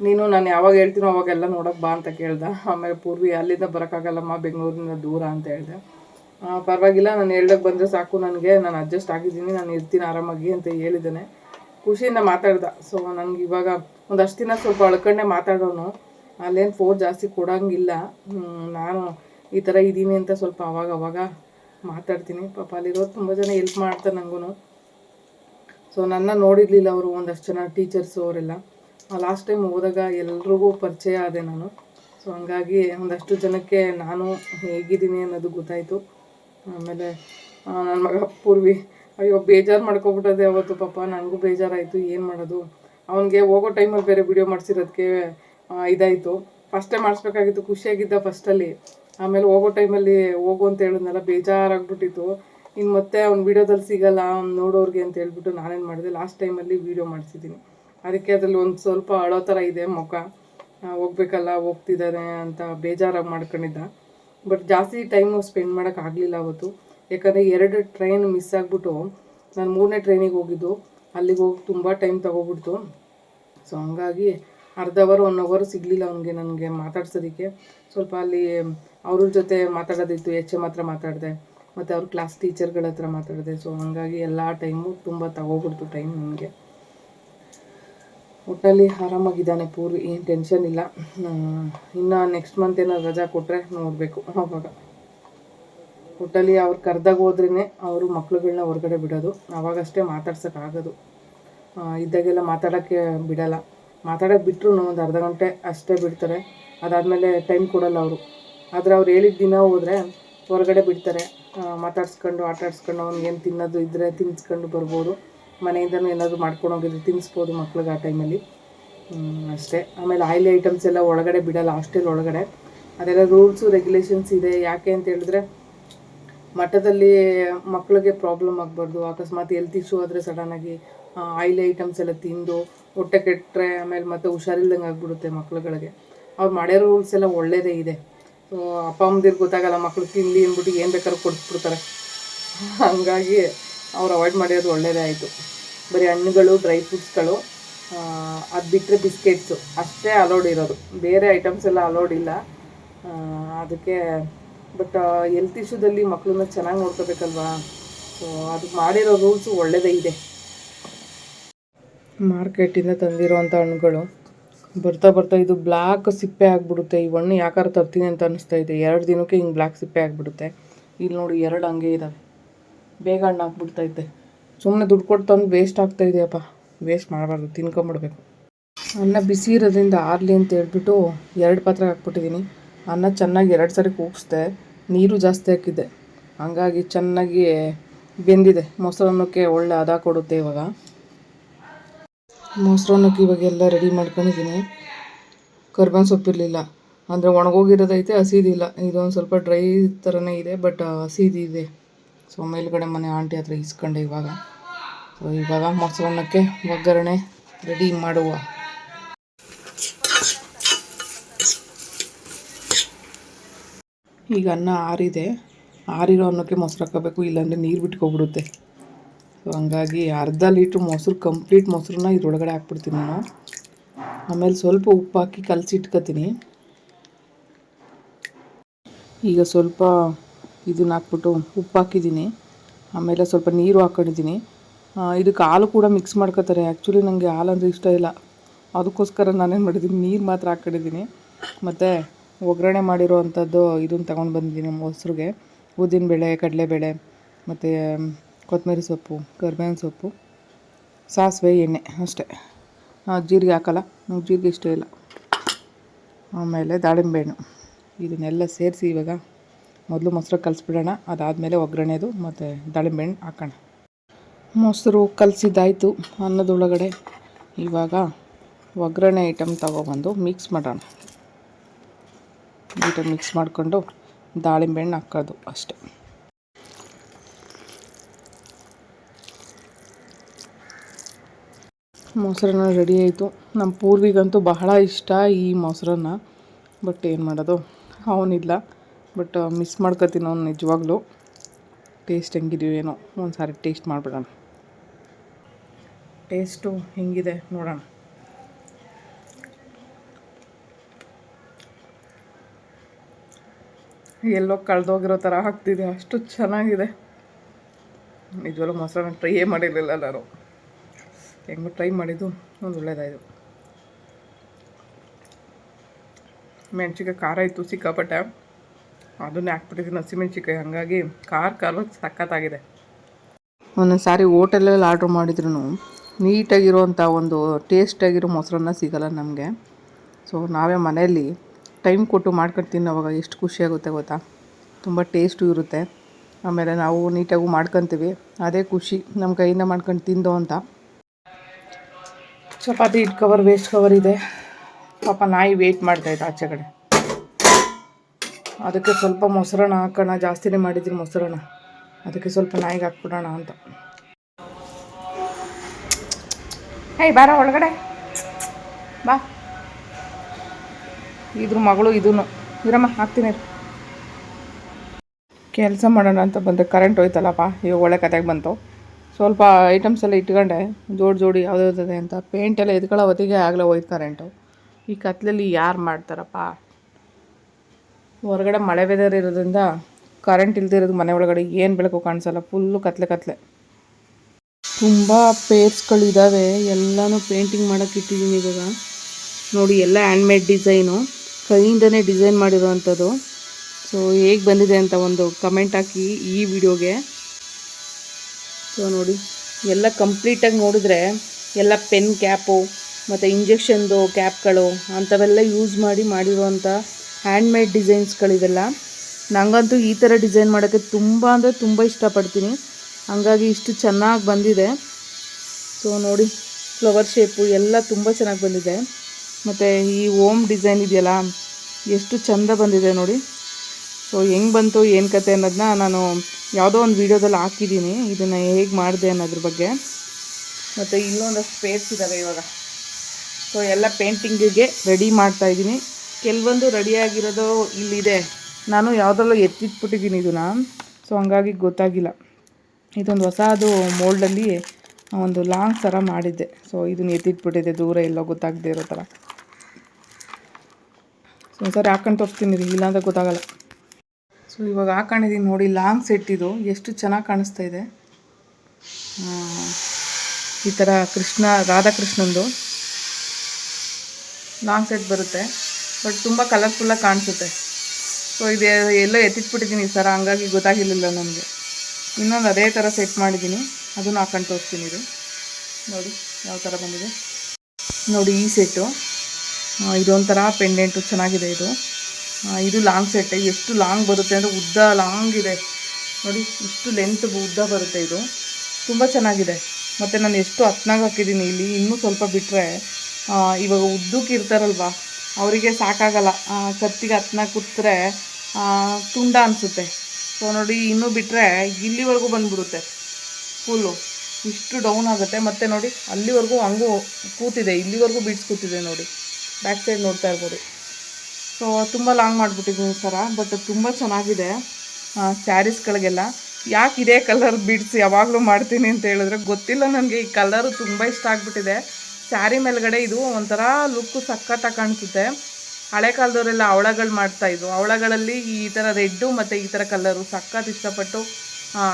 ನೀನು ನಾನು ಯಾವಾಗ ಹೇಳ್ತೀನೋ ಅವಾಗೆಲ್ಲ ನೋಡೋಕೆ ಬಾ ಅಂತ ಕೇಳ್ದೆ. ಆಮೇಲೆ ಪೂರ್ವಿ ಅಲ್ಲಿಂದ ಬರೋಕ್ಕಾಗಲ್ಲಮ್ಮ ಬೆಂಗಳೂರಿನಿಂದ ದೂರ ಅಂತ ಹೇಳ್ದೆ. ಪರವಾಗಿಲ್ಲ, ನಾನು ಹೇಳ್ದಾಗ ಬಂದರೆ ಸಾಕು ನನಗೆ. ನಾನು ಅಡ್ಜಸ್ಟ್ ಆಗಿದ್ದೀನಿ, ನಾನು ಇರ್ತೀನಿ ಆರಾಮಾಗಿ ಅಂತ ಹೇಳಿದ್ದಾನೆ. ಖುಷಿಯಿಂದ ಮಾತಾಡ್ದ. ಸೊ ನನಗೆ ಇವಾಗ ಒಂದಷ್ಟು ದಿನ ಸ್ವಲ್ಪ ಅಳ್ಕೊಂಡೆ ಮಾತಾಡೋನು. ಅಲ್ಲೇನು ಫೋನ್ ಜಾಸ್ತಿ ಕೊಡೋಂಗಿಲ್ಲ. ನಾನು ಈ ಥರ ಇದ್ದೀನಿ ಅಂತ ಸ್ವಲ್ಪ ಅವಾಗ ಅವಾಗ ಮಾತಾಡ್ತೀನಿ. ಪಾಪ ಅಲ್ಲಿರೋರು ತುಂಬ ಜನ ಹೆಲ್ಪ್ ಮಾಡ್ತಾರೆ ನನಗೂ ಸೊ ನನ್ನ ನೋಡಿರಲಿಲ್ಲ ಅವರು ಒಂದಷ್ಟು ಜನ ಟೀಚರ್ಸು ಅವರೆಲ್ಲ. ಲಾಸ್ಟ್ ಟೈಮ್ ಹೋದಾಗ ಎಲ್ರಿಗೂ ಪರಿಚಯ ಆದೆ ನಾನು. ಸೊ ಹಂಗಾಗಿ ಒಂದಷ್ಟು ಜನಕ್ಕೆ ನಾನು ಹೇಗಿದ್ದೀನಿ ಅನ್ನೋದು ಗೊತ್ತಾಯಿತು. ಆಮೇಲೆ ನನ್ನ ಮಗ ಪೂರ್ವಿ, ಅಯ್ಯೋ, ಬೇಜಾರು ಮಾಡ್ಕೊಬಿಟ್ಟದೆ ಅವತ್ತು ಪಾಪ. ನನಗೂ ಬೇಜಾರಾಯಿತು. ಏನು ಮಾಡೋದು? ಅವನಿಗೆ ಹೋಗೋ ಟೈಮಲ್ಲಿ ಬೇರೆ ವಿಡಿಯೋ ಮಾಡಿಸಿರೋದಕ್ಕೆ ಇದಾಯಿತು. ಫಸ್ಟೇ ಮಾಡಿಸ್ಬೇಕಾಗಿತ್ತು. ಖುಷಿಯಾಗಿದ್ದ ಫಸ್ಟಲ್ಲಿ ಆಮೇಲೆ ಹೋಗೋ ಟೈಮಲ್ಲಿ ಹೋಗು ಅಂತ ಹೇಳಿದ್ನಲ್ಲ, ಬೇಜಾರಾಗ್ಬಿಟ್ಟಿತ್ತು. ಇನ್ನು ಮತ್ತೆ ಅವ್ನು ವೀಡಿಯೋದಲ್ಲಿ ಸಿಗಲ್ಲ, ಅವ್ನು ನೋಡೋರಿಗೆ ಅಂತ ಹೇಳ್ಬಿಟ್ಟು ನಾನೇನು ಮಾಡಿದೆ? ಲಾಸ್ಟ್ ಟೈಮಲ್ಲಿ ವೀಡಿಯೋ ಮಾಡಿಸಿದ್ದೀನಿ. ಅದಕ್ಕೆ ಅದರಲ್ಲಿ ಒಂದು ಸ್ವಲ್ಪ ಅಳೋ ಥರ ಇದೆ ಮುಖ. ಹೋಗ್ಬೇಕಲ್ಲ, ಹೋಗ್ತಿದ್ದಾನೆ ಅಂತ ಬೇಜಾರಾಗಿ ಮಾಡ್ಕೊಂಡಿದ್ದ. ಬಟ್ ಜಾಸ್ತಿ ಟೈಮು ಸ್ಪೆಂಡ್ ಮಾಡೋಕ್ಕಾಗಲಿಲ್ಲ ಅವತ್ತು. ಯಾಕಂದರೆ ಎರಡು ಟ್ರೈನ್ ಮಿಸ್ ಆಗಿಬಿಟ್ಟು ನಾನು ಮೂರನೇ ಟ್ರೈನಿಗೆ ಹೋಗಿದ್ದು. ಅಲ್ಲಿಗೆ ಹೋಗಿ ತುಂಬ ಟೈಮ್ ತಗೋಬಿಡ್ತು. ಸೊ ಹಂಗಾಗಿ ಅರ್ಧ ಅವರ್ ಒನ್ ಅವರ್ ಸಿಗಲಿಲ್ಲ ಅವನಿಗೆ, ನನಗೆ ಮಾತಾಡ್ಸೋದಕ್ಕೆ. ಸ್ವಲ್ಪ ಅಲ್ಲಿ ಅವ್ರ ಜೊತೆ ಮಾತಾಡೋದಿತ್ತು ಎಚ್ ಎಂ ಹತ್ರ ಮಾತಾಡಿದೆ. ಮತ್ತು ಅವ್ರ ಕ್ಲಾಸ್ ಟೀಚರ್ಗಳ ಹತ್ರ ಮಾತಾಡಿದೆ. ಸೊ ಹಂಗಾಗಿ ಎಲ್ಲ ಟೈಮು ತುಂಬ ತಗೋಬಿಡ್ತು ಟೈಮ್ ನನಗೆ. ಒಟ್ಟಲ್ಲಿ ಆರಾಮಾಗಿದ್ದಾನೆ, ಪೂರ್ವಿ, ಏನು ಟೆನ್ಷನ್ ಇಲ್ಲ. ಇನ್ನು ನೆಕ್ಸ್ಟ್ ಮಂತ್ ಏನಾದ್ರು ರಜಾ ಕೊಟ್ಟರೆ ನೋಡಬೇಕು ಅವಾಗ. ಒಟ್ಟಲ್ಲಿ ಅವ್ರು ಕರೆದಾಗ ಹೋದ್ರೇ ಅವರು ಮಕ್ಳುಗಳನ್ನ ಹೊರಗಡೆ ಬಿಡೋದು. ಅವಾಗಷ್ಟೇ ಮಾತಾಡ್ಸೋಕ್ಕಾಗೋದು ಇದ್ದಾಗೆಲ್ಲ ಮಾತಾಡೋಕ್ಕೆ ಬಿಡಲ್ಲ. ಮಾತಾಡೋಕೆ ಬಿಟ್ಟರು ಒಂದು ಅರ್ಧ ಗಂಟೆ ಅಷ್ಟೇ ಬಿಡ್ತಾರೆ. ಅದಾದಮೇಲೆ ಟೈಮ್ ಕೊಡಲ್ಲ ಅವರು. ಆದರೆ ಅವ್ರು ಹೇಳಿದ ದಿನ ಹೋದರೆ ಹೊರಗಡೆ ಬಿಡ್ತಾರೆ. ಮಾತಾಡ್ಸ್ಕೊಂಡು, ಆಟಾಡ್ಸ್ಕೊಂಡು ಅವ್ನಿಗೆ ಅವ್ನಿಗೇನು ತಿನ್ನೋದು ಇದ್ದರೆ ತಿನ್ನಿಸ್ಕೊಂಡು ಬರ್ಬೋದು. ಮನೆಯಿಂದನೂ ಏನಾದರೂ ಮಾಡ್ಕೊಂಡು ಹೋಗಿದ್ರೆ ತಿನ್ನಿಸ್ಬೋದು ಮಕ್ಳಿಗೆ ಆ ಟೈಮಲ್ಲಿ. ಅಷ್ಟೇ. ಆಮೇಲೆ ಆಯಿಲ್ ಐಟಮ್ಸ್ ಎಲ್ಲ ಒಳಗಡೆ ಬಿಡಲ್ಲ, ಹಾಸ್ಟೆಲ್ ಒಳಗಡೆ. ಅದೆಲ್ಲ ರೂಲ್ಸು, ರೆಗ್ಯುಲೇಷನ್ಸ್ ಇದೆ. ಯಾಕೆ ಅಂತ ಹೇಳಿದ್ರೆ, ಮಠದಲ್ಲಿ ಮಕ್ಕಳಿಗೆ ಪ್ರಾಬ್ಲಮ್ ಆಗಬಾರ್ದು. ಅಕಸ್ಮಾತ್ ಹೆಲ್ತ್ ಇಶ್ಯೂ ಆದರೆ ಸಡನ್ನಾಗಿ ಆಯಿಲ್ ಐಟಮ್ಸ್ ಎಲ್ಲ ತಿಂದು, ಹೊಟ್ಟೆ ಕೆಟ್ಟರೆ ಆಮೇಲೆ ಮತ್ತೆ ಹುಷಾರಿಲ್ದಂಗೆ ಆಗಿಬಿಡುತ್ತೆ ಮಕ್ಳುಗಳಿಗೆ. ಅವ್ರು ಮಾಡಿರೋ ರೂಲ್ಸ್ ಎಲ್ಲ ಒಳ್ಳೆಯದೇ ಇದೆ. ಸೊ ಅಪ್ಪ ಅಮ್ಮದಿರು ಗೊತ್ತಾಗಲ್ಲ ಮಕ್ಳು ತಿನ್ನಲಿ ಅಂದ್ಬಿಟ್ಟು ಏನು ಬೇಕಾದ್ರೂ ಕೊಡ್ಸ್ಬಿಡ್ತಾರೆ. ಹಂಗಾಗಿ ಅವ್ರು ಅವಾಯ್ಡ್ ಮಾಡಿರೋದು ಒಳ್ಳೇದೇ ಆಯಿತು. ಬರೀ ಹಣ್ಣುಗಳು ಡ್ರೈ ಫ್ರೂಟ್ಸ್ಗಳು ಅದು ಬಿಟ್ಟರೆ ಬಿಸ್ಕೆಟ್ಸು. ಅಷ್ಟೇ ಅಲೋಡ್ ಇರೋದು. ಬೇರೆ ಐಟಮ್ಸ್ ಎಲ್ಲ ಅಲೋಡ್ ಇಲ್ಲ. ಅದಕ್ಕೆ ಬಟ್ ಹೆಲ್ತ್ ಇಶ್ಯೂದಲ್ಲಿ ಮಕ್ಕಳನ್ನ ಚೆನ್ನಾಗಿ ನೋಡ್ಕೋಬೇಕಲ್ವಾ? ಸೊ ಅದಕ್ಕೆ ಮಾಡಿರೋ ರೂಲ್ಸು ಒಳ್ಳೇದೇ ಇದೆ. ಮಾರ್ಕೆಟಿಂದ ತಂದಿರೋವಂಥ ಹಣ್ಣುಗಳು, ಬರ್ತಾ ಬರ್ತಾ ಇದು ಬ್ಲ್ಯಾಕ್ ಸಿಪ್ಪೆ ಆಗಿಬಿಡುತ್ತೆ. ಈ ಹಣ್ಣು ಯಾಕಾರ ತರ್ತೀನಿ ಅಂತ ಅನ್ನಿಸ್ತಾ ಇದೆ. ಎರಡು ದಿನಕ್ಕೆ ಹಿಂಗೆ ಬ್ಲ್ಯಾಕ್ ಸಿಪ್ಪೆ ಆಗಿಬಿಡುತ್ತೆ. ಇಲ್ಲಿ ನೋಡಿ ಎರಡು ಹಂಗೆ ಇದ್ದಾವೆ ಬೇಗ ಹಣ್ಣು ಹಾಕ್ಬಿಡ್ತಾ ಇದ್ದೆ. ಸುಮ್ಮನೆ ದುಡ್ಡು ಕೊಟ್ಟು ತಂದು ವೇಸ್ಟ್ ಆಗ್ತಾ ಇದೆಯಪ್ಪ. ವೇಸ್ಟ್ ಮಾಡಬಾರ್ದು, ತಿನ್ಕೊಂಬಿಡ್ಬೇಕು. ಅನ್ನ ಬಿಸಿ ಇರೋದ್ರಿಂದ ಆರಲಿ ಅಂತ ಹೇಳ್ಬಿಟ್ಟು ಎರಡು ಪಾತ್ರೆ ಹಾಕ್ಬಿಟ್ಟಿದ್ದೀನಿ ಅನ್ನ ಚೆನ್ನಾಗಿ ಎರಡು ಸರಿ ಕೂಗಿಸ್ದೆ, ನೀರು ಜಾಸ್ತಿ ಹಾಕಿದ್ದೆ. ಹಂಗಾಗಿ ಚೆನ್ನಾಗಿ ಬೆಂದಿದೆ. ಮೊಸರನ್ನಕ್ಕೆ ಒಳ್ಳೆ ಹದ ಕೊಡುತ್ತೆ ಇವಾಗ. ಮೊಸರನ್ನಕ್ಕೆ ಇವಾಗೆಲ್ಲ ರೆಡಿ ಮಾಡ್ಕೊಂಡಿದ್ದೀನಿ ಕರ್ಬೇವಿನ ಸೊಪ್ಪಿರಲಿಲ್ಲ ಅಂದರೆ ಒಣಗೋಗಿರೋದೈತೆ, ಹಸಿದಿಲ್ಲ. ಇದೊಂದು ಸ್ವಲ್ಪ ಡ್ರೈ ಥರನೇ ಇದೆ ಬಟ್ ಹಸಿದಿದೆ. ಸೊ ಮೇಲ್ಗಡೆ ಮನೆ ಆಂಟಿ ಹತ್ರ ಇಸ್ಕೊಂಡೆ ಇವಾಗ. ಸೊ ಇವಾಗ ಮೊಸರನ್ನಕ್ಕೆ ಒಗ್ಗರಣೆ ರೆಡಿ ಮಾಡುವ. ಈಗ ಅನ್ನ ಆರಿದೆ. ಆರಿರೋ ಅನ್ನಕ್ಕೆ ಮೊಸರು ಹಾಕೋಬೇಕು ಇಲ್ಲಾಂದರೆ ನೀರು ಬಿಟ್ಕೊಬಿಡುತ್ತೆ. ಸೊ ಹಂಗಾಗಿ ಅರ್ಧ ಲೀಟ್ರ್ ಮೊಸರು, ಕಂಪ್ಲೀಟ್ ಮೊಸರನ್ನ ಇದ್ರೊಳಗಡೆ ಹಾಕ್ಬಿಡ್ತೀನಿ ನಾನು. ಆಮೇಲೆ ಸ್ವಲ್ಪ ಉಪ್ಪು ಹಾಕಿ ಕಲಸಿ ಇಟ್ಕೊತೀನಿ ಈಗ ಸ್ವಲ್ಪ ಇದನ್ನ ಹಾಕ್ಬಿಟ್ಟು ಉಪ್ಪು ಹಾಕಿದ್ದೀನಿ. ಆಮೇಲೆ ಸ್ವಲ್ಪ ನೀರು ಹಾಕೊಂಡಿದ್ದೀನಿ. ಆ, ಇದಕ್ಕೆ ಹಾಲು ಕೂಡ ಮಿಕ್ಸ್ ಮಾಡ್ಕೋತಾರೆ. ಆ್ಯಕ್ಚುಲಿ ನನಗೆ ಹಾಲು ಅಂದರೆ ಇಷ್ಟ ಇಲ್ಲ. ಅದಕ್ಕೋಸ್ಕರ ನಾನೇನು ಮಾಡಿದ್ದೀನಿ ನೀರು ಮಾತ್ರ ಹಾಕೊಂಡಿದ್ದೀನಿ. ಮತ್ತು ಒಗ್ಗರಣೆ ಮಾಡಿರೋ ಅಂಥದ್ದು ಇದನ್ನು ತಗೊಂಡು ಬಂದಿದ್ದೀನಿ ಮೊಸರಿಗೆ. ಉದ್ದಿನಬೇಳೆ ಕಡಲೆಬೇಳೆ ಮತ್ತು ಕೊತ್ತಂಬರಿ ಸೊಪ್ಪು ಕರ್ಬೇವಿನ ಸೊಪ್ಪು ಸಾಸಿವೆ ಎಣ್ಣೆ ಅಷ್ಟೇ. ಜೀರಿಗೆ ಹಾಕಲ್ಲ. ನಂಗೆ ಜೀರಿಗೆ ಇಷ್ಟ ಇಲ್ಲ. ಆಮೇಲೆ ದಾಳಿಂಬೆ ಹಣ್ಣು. ಇದನ್ನೆಲ್ಲ ಸೇರಿಸಿ ಇವಾಗ ಮೊದಲು ಮೊಸರು ಕಲಿಸ್ಬಿಡೋಣ, ಅದಾದಮೇಲೆ ಒಗ್ಗರಣೆದು ಮತ್ತು ದಾಳಿಂಬೆ ಹಣ್ಣು ಹಾಕೋಣ. ಮೊಸರು ಕಲಸಿದ್ದಾಯಿತು ಅನ್ನದೊಳಗಡೆ. ಇವಾಗ ಒಗ್ಗರಣೆ ಐಟಮ್ ತಗೊಬಂದು ಮಿಕ್ಸ್ ಮಾಡೋಣ. ನೀಟಾಗಿ ಮಿಕ್ಸ್ ಮಾಡಿಕೊಂಡು ದಾಳಿಂಬೆ ಹಣ್ಣು ಹಾಕೋದು ಅಷ್ಟೆ. ಮೊಸರನ್ನ ರೆಡಿ ಆಯಿತು. ನಮ್ಮ ಪೂರ್ವಿಗಂತೂ ಬಹಳ ಇಷ್ಟ ಈ ಮೊಸರನ್ನ ಬಟ್ ಏನು ಮಾಡೋದು? ಅವನಿಲ್ಲ. ಬಟ್ ಮಿಸ್ ಮಾಡ್ಕೊತೀನಿ ಅವ್ನು ನಿಜವಾಗ್ಲೂ. ಟೇಸ್ಟ್ ಹೆಂಗಿದೆಯೋ ಏನೋ ಒಂದು ಸಾರಿ ಟೇಸ್ಟ್ ಮಾಡಿಬಿಡೋಣ. ಟೇಸ್ಟು ಹೆಂಗಿದೆ ನೋಡೋಣ. ಎಲ್ಲೋ ಕಳೆದೋಗಿರೋ ಥರ ಆಗ್ತಿದೆ, ಅಷ್ಟು ಚೆನ್ನಾಗಿದೆ. ನಿಜವಾಗ್ಲೂ ಮೊಸರನ್ನ ಟ್ರೈಯೇ ಮಾಡಿರಲಿಲ್ಲ ನಾನು ಹೆಂಗೋ ಟ್ರೈ ಮಾಡಿದ್ದು, ಒಂದು ಒಳ್ಳೇದಾಯಿತು. ಮೆಣಸಿಗೆ ಖಾರ ಇತ್ತು ಸಿಕ್ಕಾಪಟ್ಟೆ. ಅದನ್ನೇ ಹಾಕ್ಬಿಟ್ಟಿದ್ದೀನಿ ಹಸಿಮೆಣ್ಸಿಕಾಯಿ ಹಾಗಾಗಿ ಖಾರ ಖಾರ ಸಖತ್ತಾಗಿದೆ. ಒಂದೊಂದು ಸಾರಿ ಓಟೆಲಲ್ಲಿ ಆರ್ಡ್ರ್ ಮಾಡಿದ್ರು ನೀಟಾಗಿರೋವಂಥ ಒಂದು ಟೇಸ್ಟಾಗಿರೋ ಮೊಸರನ್ನ ಸಿಗಲ್ಲ ನಮಗೆ. ಸೊ, ನಾವೇ ಮನೆಯಲ್ಲಿ ಟೈಮ್ ಕೊಟ್ಟು ಮಾಡ್ಕೊಂಡು ತಿನ್ನೋವಾಗ ಎಷ್ಟು ಖುಷಿಯಾಗುತ್ತೆ ಗೊತ್ತಾ? ತುಂಬ ಟೇಸ್ಟು ಇರುತ್ತೆ. ಆಮೇಲೆ ನಾವು ನೀಟಾಗೂ ಮಾಡ್ಕೊತೀವಿ. ಅದೇ ಖುಷಿ ನಮ್ಮ ಕೈಯಿಂದ ಮಾಡ್ಕೊಂಡು ತಿಂದೋ ಅಂತ. ಚಪಾತಿ ಇಟ್ ಕವರ್ ವೇಸ್ಟ್ ಕವರ್ ಇದೆ. ಪಾಪ ನಾಯಿ ವೇಟ್ ಮಾಡ್ತಾಯಿತ್ತು ಆಚೆ ಕಡೆ. ಅದಕ್ಕೆ ಸ್ವಲ್ಪ ಮೊಸರನ್ನ ಹಾಕೋಣ. ಜಾಸ್ತಿನೇ ಮಾಡಿದ್ದೀನಿ ಮೊಸರನ್ನ. ಅದಕ್ಕೆ ಸ್ವಲ್ಪ ನಾಯಿಗೆ ಹಾಕ್ಬಿಡೋಣ ಅಂತ. ಏಯ್, ಬಾರ ಒಳಗಡೆ. ಬಾ. ಇದ್ರ ಮಗಳು ಇದೂ ಇರಮ್ಮ, ಹಾಕ್ತೀನಿ ಕೆಲಸ ಮಾಡೋಣ ಅಂತ ಬಂದೆ. ಕರೆಂಟ್ ಹೋಯ್ತಲ್ಲಪ್ಪ. ಇವಾಗ ಒಳ್ಳೆ ಕತೆಗೆ ಬಂತು. ಸ್ವಲ್ಪ ಐಟಮ್ಸ್ ಎಲ್ಲ ಇಟ್ಕೊಂಡೆ. ಜೋಡಿ ಜೋಡಿ ಯಾವುದೇ ಅಂತ. ಪೇಂಟ್ ಎಲ್ಲ ಎದ್ಕೊಳ್ಳೋ ಹೊತ್ತಿಗೆ ಆಗಲೇ ಹೋಯ್ತು ಕರೆಂಟು ಈ ಕತ್ಲಲ್ಲಿ ಯಾರು ಮಾಡ್ತಾರಪ್ಪ? ಹೊರಗಡೆ ಮಳೆ ವೆದರ್ ಇರೋದ್ರಿಂದ ಕರೆಂಟ್ ಇಲ್ದಿರೋದು ಮನೆ ಒಳಗಡೆ ಏನು ಬೆಳಕು ಕಾಣಿಸಲ್ಲ ಫುಲ್ಲು ಕತ್ಲೆ ಕತ್ಲೆ. ತುಂಬ ಪೇರ್ಸ್ಗಳಿದ್ದಾವೆ ಎಲ್ಲನೂ ಪೇಂಟಿಂಗ್ ಮಾಡೋಕ್ಕೆ ಇಟ್ಟಿದ್ದೀನಿ ಇವಾಗ. ನೋಡಿ, ಎಲ್ಲ ಹ್ಯಾಂಡ್ಮೇಡ್ ಡಿಸೈನು ಕೈಯಿಂದನೇ ಡಿಸೈನ್ ಮಾಡಿರೋವಂಥದ್ದು. ಸೊ ಹೇಗೆ ಬಂದಿದೆ ಅಂತ ಒಂದು ಕಮೆಂಟ್ ಹಾಕಿ ಈ ವಿಡಿಯೋಗೆ. ಸೊ ನೋಡಿ, ಎಲ್ಲ ಕಂಪ್ಲೀಟಾಗಿ ನೋಡಿದ್ರೆ ಎಲ್ಲ ಪೆನ್ ಕ್ಯಾಪು ಮತ್ತು ಇಂಜೆಕ್ಷನ್ದು ಕ್ಯಾಪ್ಗಳು ಅಂಥವೆಲ್ಲ ಯೂಸ್ ಮಾಡಿ ಮಾಡಿರುವಂಥ ಹ್ಯಾಂಡ್ಮೇಡ್ ಡಿಸೈನ್ಸ್ಗಳಿದೆಲ್ಲ ನನಗಂತೂ ಈ ಥರ ಡಿಸೈನ್ ಮಾಡೋಕ್ಕೆ ತುಂಬ ಅಂದರೆ ತುಂಬ ಇಷ್ಟಪಡ್ತೀನಿ. ಹಂಗಾಗಿ ಇಷ್ಟು ಚೆನ್ನಾಗಿ ಬಂದಿದೆ. ಸೊ ನೋಡಿ ಫ್ಲವರ್ ಶೇಪು ಎಲ್ಲ ತುಂಬ ಚೆನ್ನಾಗಿ ಬಂದಿದೆ. ಮತ್ತು ಈ ಓಮ್ ಡಿಸೈನ್ ಇದೆಯಲ್ಲ, ಎಷ್ಟು ಚಂದ ಬಂದಿದೆ ನೋಡಿ. ಸೊ ಹೆಂಗೆ ಬಂತು, ಏನು ಕತೆ ಅನ್ನೋದನ್ನ ನಾನು ಯಾವುದೋ ಒಂದು ವೀಡಿಯೋದಲ್ಲಿ ಹಾಕಿದ್ದೀನಿ. ಇದನ್ನು ಹೇಗೆ ಮಾಡಿದೆ ಅನ್ನೋದ್ರ ಬಗ್ಗೆ. ಮತ್ತು ಇನ್ನೊಂದಷ್ಟು ಪೇರ್ಸ್ ಇದ್ದಾವೆ ಇವಾಗ. ಸೊ ಎಲ್ಲ ಪೇಂಟಿಂಗಿಗೆ ರೆಡಿ ಮಾಡ್ತಾ ಇದ್ದೀನಿ. ಕೆಲವೊಂದು ರೆಡಿಯಾಗಿರೋದು ಇಲ್ಲಿದೆ. ನಾನು ಯಾವುದ್ರಲ್ಲೂ ಎತ್ತಿಟ್ಬಿಟ್ಟಿದ್ದೀನಿ ಇದನ್ನು. ಸೊ ಹಂಗಾಗಿ ಗೊತ್ತಾಗಿಲ್ಲ. ಇದೊಂದು ಹೊಸದು ಮೋಲ್ಡಲ್ಲಿ ಒಂದು ಲಾಂಗ್ ಥರ ಮಾಡಿದ್ದೆ. ಸೊ ಇದನ್ನು ಎತ್ತಿಟ್ಬಿಟ್ಟಿದೆ ದೂರ ಎಲ್ಲೋ ಗೊತ್ತಾಗದೇ ಇರೋ ಥರ. ಸೊ ಒಂದ್ಸರಿ ಹಾಕೊಂಡು ತೋರಿಸ್ತೀನಿ ರೀ ಇಲ್ಲಾಂದ್ರೆ ಗೊತ್ತಾಗಲ್ಲ. ಸೊ ಇವಾಗ ಹಾಕೊಂಡಿದ್ದೀನಿ ನೋಡಿ, ಲಾಂಗ್ ಸೆಟ್ ಇದು. ಎಷ್ಟು ಚೆನ್ನಾಗಿ ಕಾಣಿಸ್ತಾ ಇದೆ. ಈ ಥರ ಕೃಷ್ಣ, ರಾಧಾಕೃಷ್ಣಂದು. ಲಾಂಗ್ ಸೆಟ್ ಬರುತ್ತೆ. ಬಟ್ ತುಂಬ ಕಲರ್ಫುಲ್ಲಾಗಿ ಕಾಣಿಸುತ್ತೆ. ಸೊ ಇದು, ಎಲ್ಲೋ ಎತ್ತಿಟ್ಬಿಟ್ಟಿದ್ದೀನಿ ಸರ್, ಹಂಗಾಗಿ ಗೊತ್ತಾಗಿರಲಿಲ್ಲ ನನಗೆ. ಇನ್ನೊಂದು ಅದೇ ಥರ ಸೆಟ್ ಮಾಡಿದ್ದೀನಿ ಅದನ್ನು ಹಾಕೊಂಡು ತೋರಿಸ್ತೀನಿ ಇದು. ನೋಡಿ, ಯಾವ ಥರ ಬಂದಿದೆ. ನೋಡಿ, ಈ ಸೆಟ್ಟು ಇದೊಂಥರ ಪೆಂಡೆಂಟು ಚೆನ್ನಾಗಿದೆ ಇದು. ಇದು ಲಾಂಗ್ ಸೆಟ್ ಎಷ್ಟು ಲಾಂಗ್ ಬರುತ್ತೆ ಅಂದರೆ ಉದ್ದ ಲಾಂಗ್ ಇದೆ. ನೋಡಿ, ಇಷ್ಟು ಲೆಂತ್ ಉದ್ದ ಬರುತ್ತೆ ಇದು. ತುಂಬ ಚೆನ್ನಾಗಿದೆ. ಮತ್ತು ನಾನು ಎಷ್ಟು ಹತ್ನಾಗ ಹಾಕಿದ್ದೀನಿ ಇಲ್ಲಿ, ಇನ್ನೂ ಸ್ವಲ್ಪ ಬಿಟ್ಟರೆ ಇವಾಗ ಉದ್ದಕ್ಕೆ ಇರ್ತಾರಲ್ವ ಅವರಿಗೆ ಸಾಕಾಗಲ್ಲ. ಕತ್ತಿಗೆ ಹತ್ತನ ಕೂತ್ರೆ ತುಂಡ ಅನಿಸುತ್ತೆ. ಸೊ ನೋಡಿ, ಇನ್ನೂ ಬಿಟ್ಟರೆ ಇಲ್ಲಿವರೆಗೂ ಬಂದುಬಿಡುತ್ತೆ. ಫುಲ್ಲು ಇಷ್ಟು ಡೌನ್ ಆಗುತ್ತೆ. ಮತ್ತು ನೋಡಿ, ಅಲ್ಲಿವರೆಗೂ ಹಂಗೂ ಕೂತಿದೆ. ಇಲ್ಲಿವರೆಗೂ ಬೀಡ್ಸ್ ಕೂತಿದೆ ನೋಡಿ. ಬ್ಯಾಕ್ ಸೈಡ್ ನೋಡ್ತಾ ಇರ್ಬೋದು. ಸೊ ತುಂಬ ಲಾಂಗ್ ಮಾಡಿಬಿಟ್ಟಿದ್ದೀನಿ ಸರ ಬಟ್ ತುಂಬ ಚೆನ್ನಾಗಿದೆ. ಸ್ಯಾರೀಸ್ಗಳಿಗೆಲ್ಲ ಯಾಕೆ ಇದೇ ಕಲರ್ ಬಿಡ್ಸ್ ಯಾವಾಗಲೂ ಮಾಡ್ತೀನಿ ಅಂತ ಹೇಳಿದ್ರೆ ಗೊತ್ತಿಲ್ಲ ನನಗೆ ಈ ಕಲರು ತುಂಬ ಇಷ್ಟ ಆಗಿಬಿಟ್ಟಿದೆ. ಸ್ಯಾರಿ ಮೇಲ್ಗಡೆ ಇದು ಒಂಥರ ಲುಕ್ಕು ಸಖತ್ತಾಗಿ ಕಾಣಿಸುತ್ತೆ. ಹಳೆ ಕಾಲದವರೆಲ್ಲ ಅವಳಗಳು ಮಾಡ್ತಾಯಿದ್ರು ಅವಳಗಳಲ್ಲಿ ಈ ಥರ ರೆಡ್ಡು ಮತ್ತು ಈ ಥರ ಕಲ್ಲರು ಸಖತ್ ಇಷ್ಟಪಟ್ಟು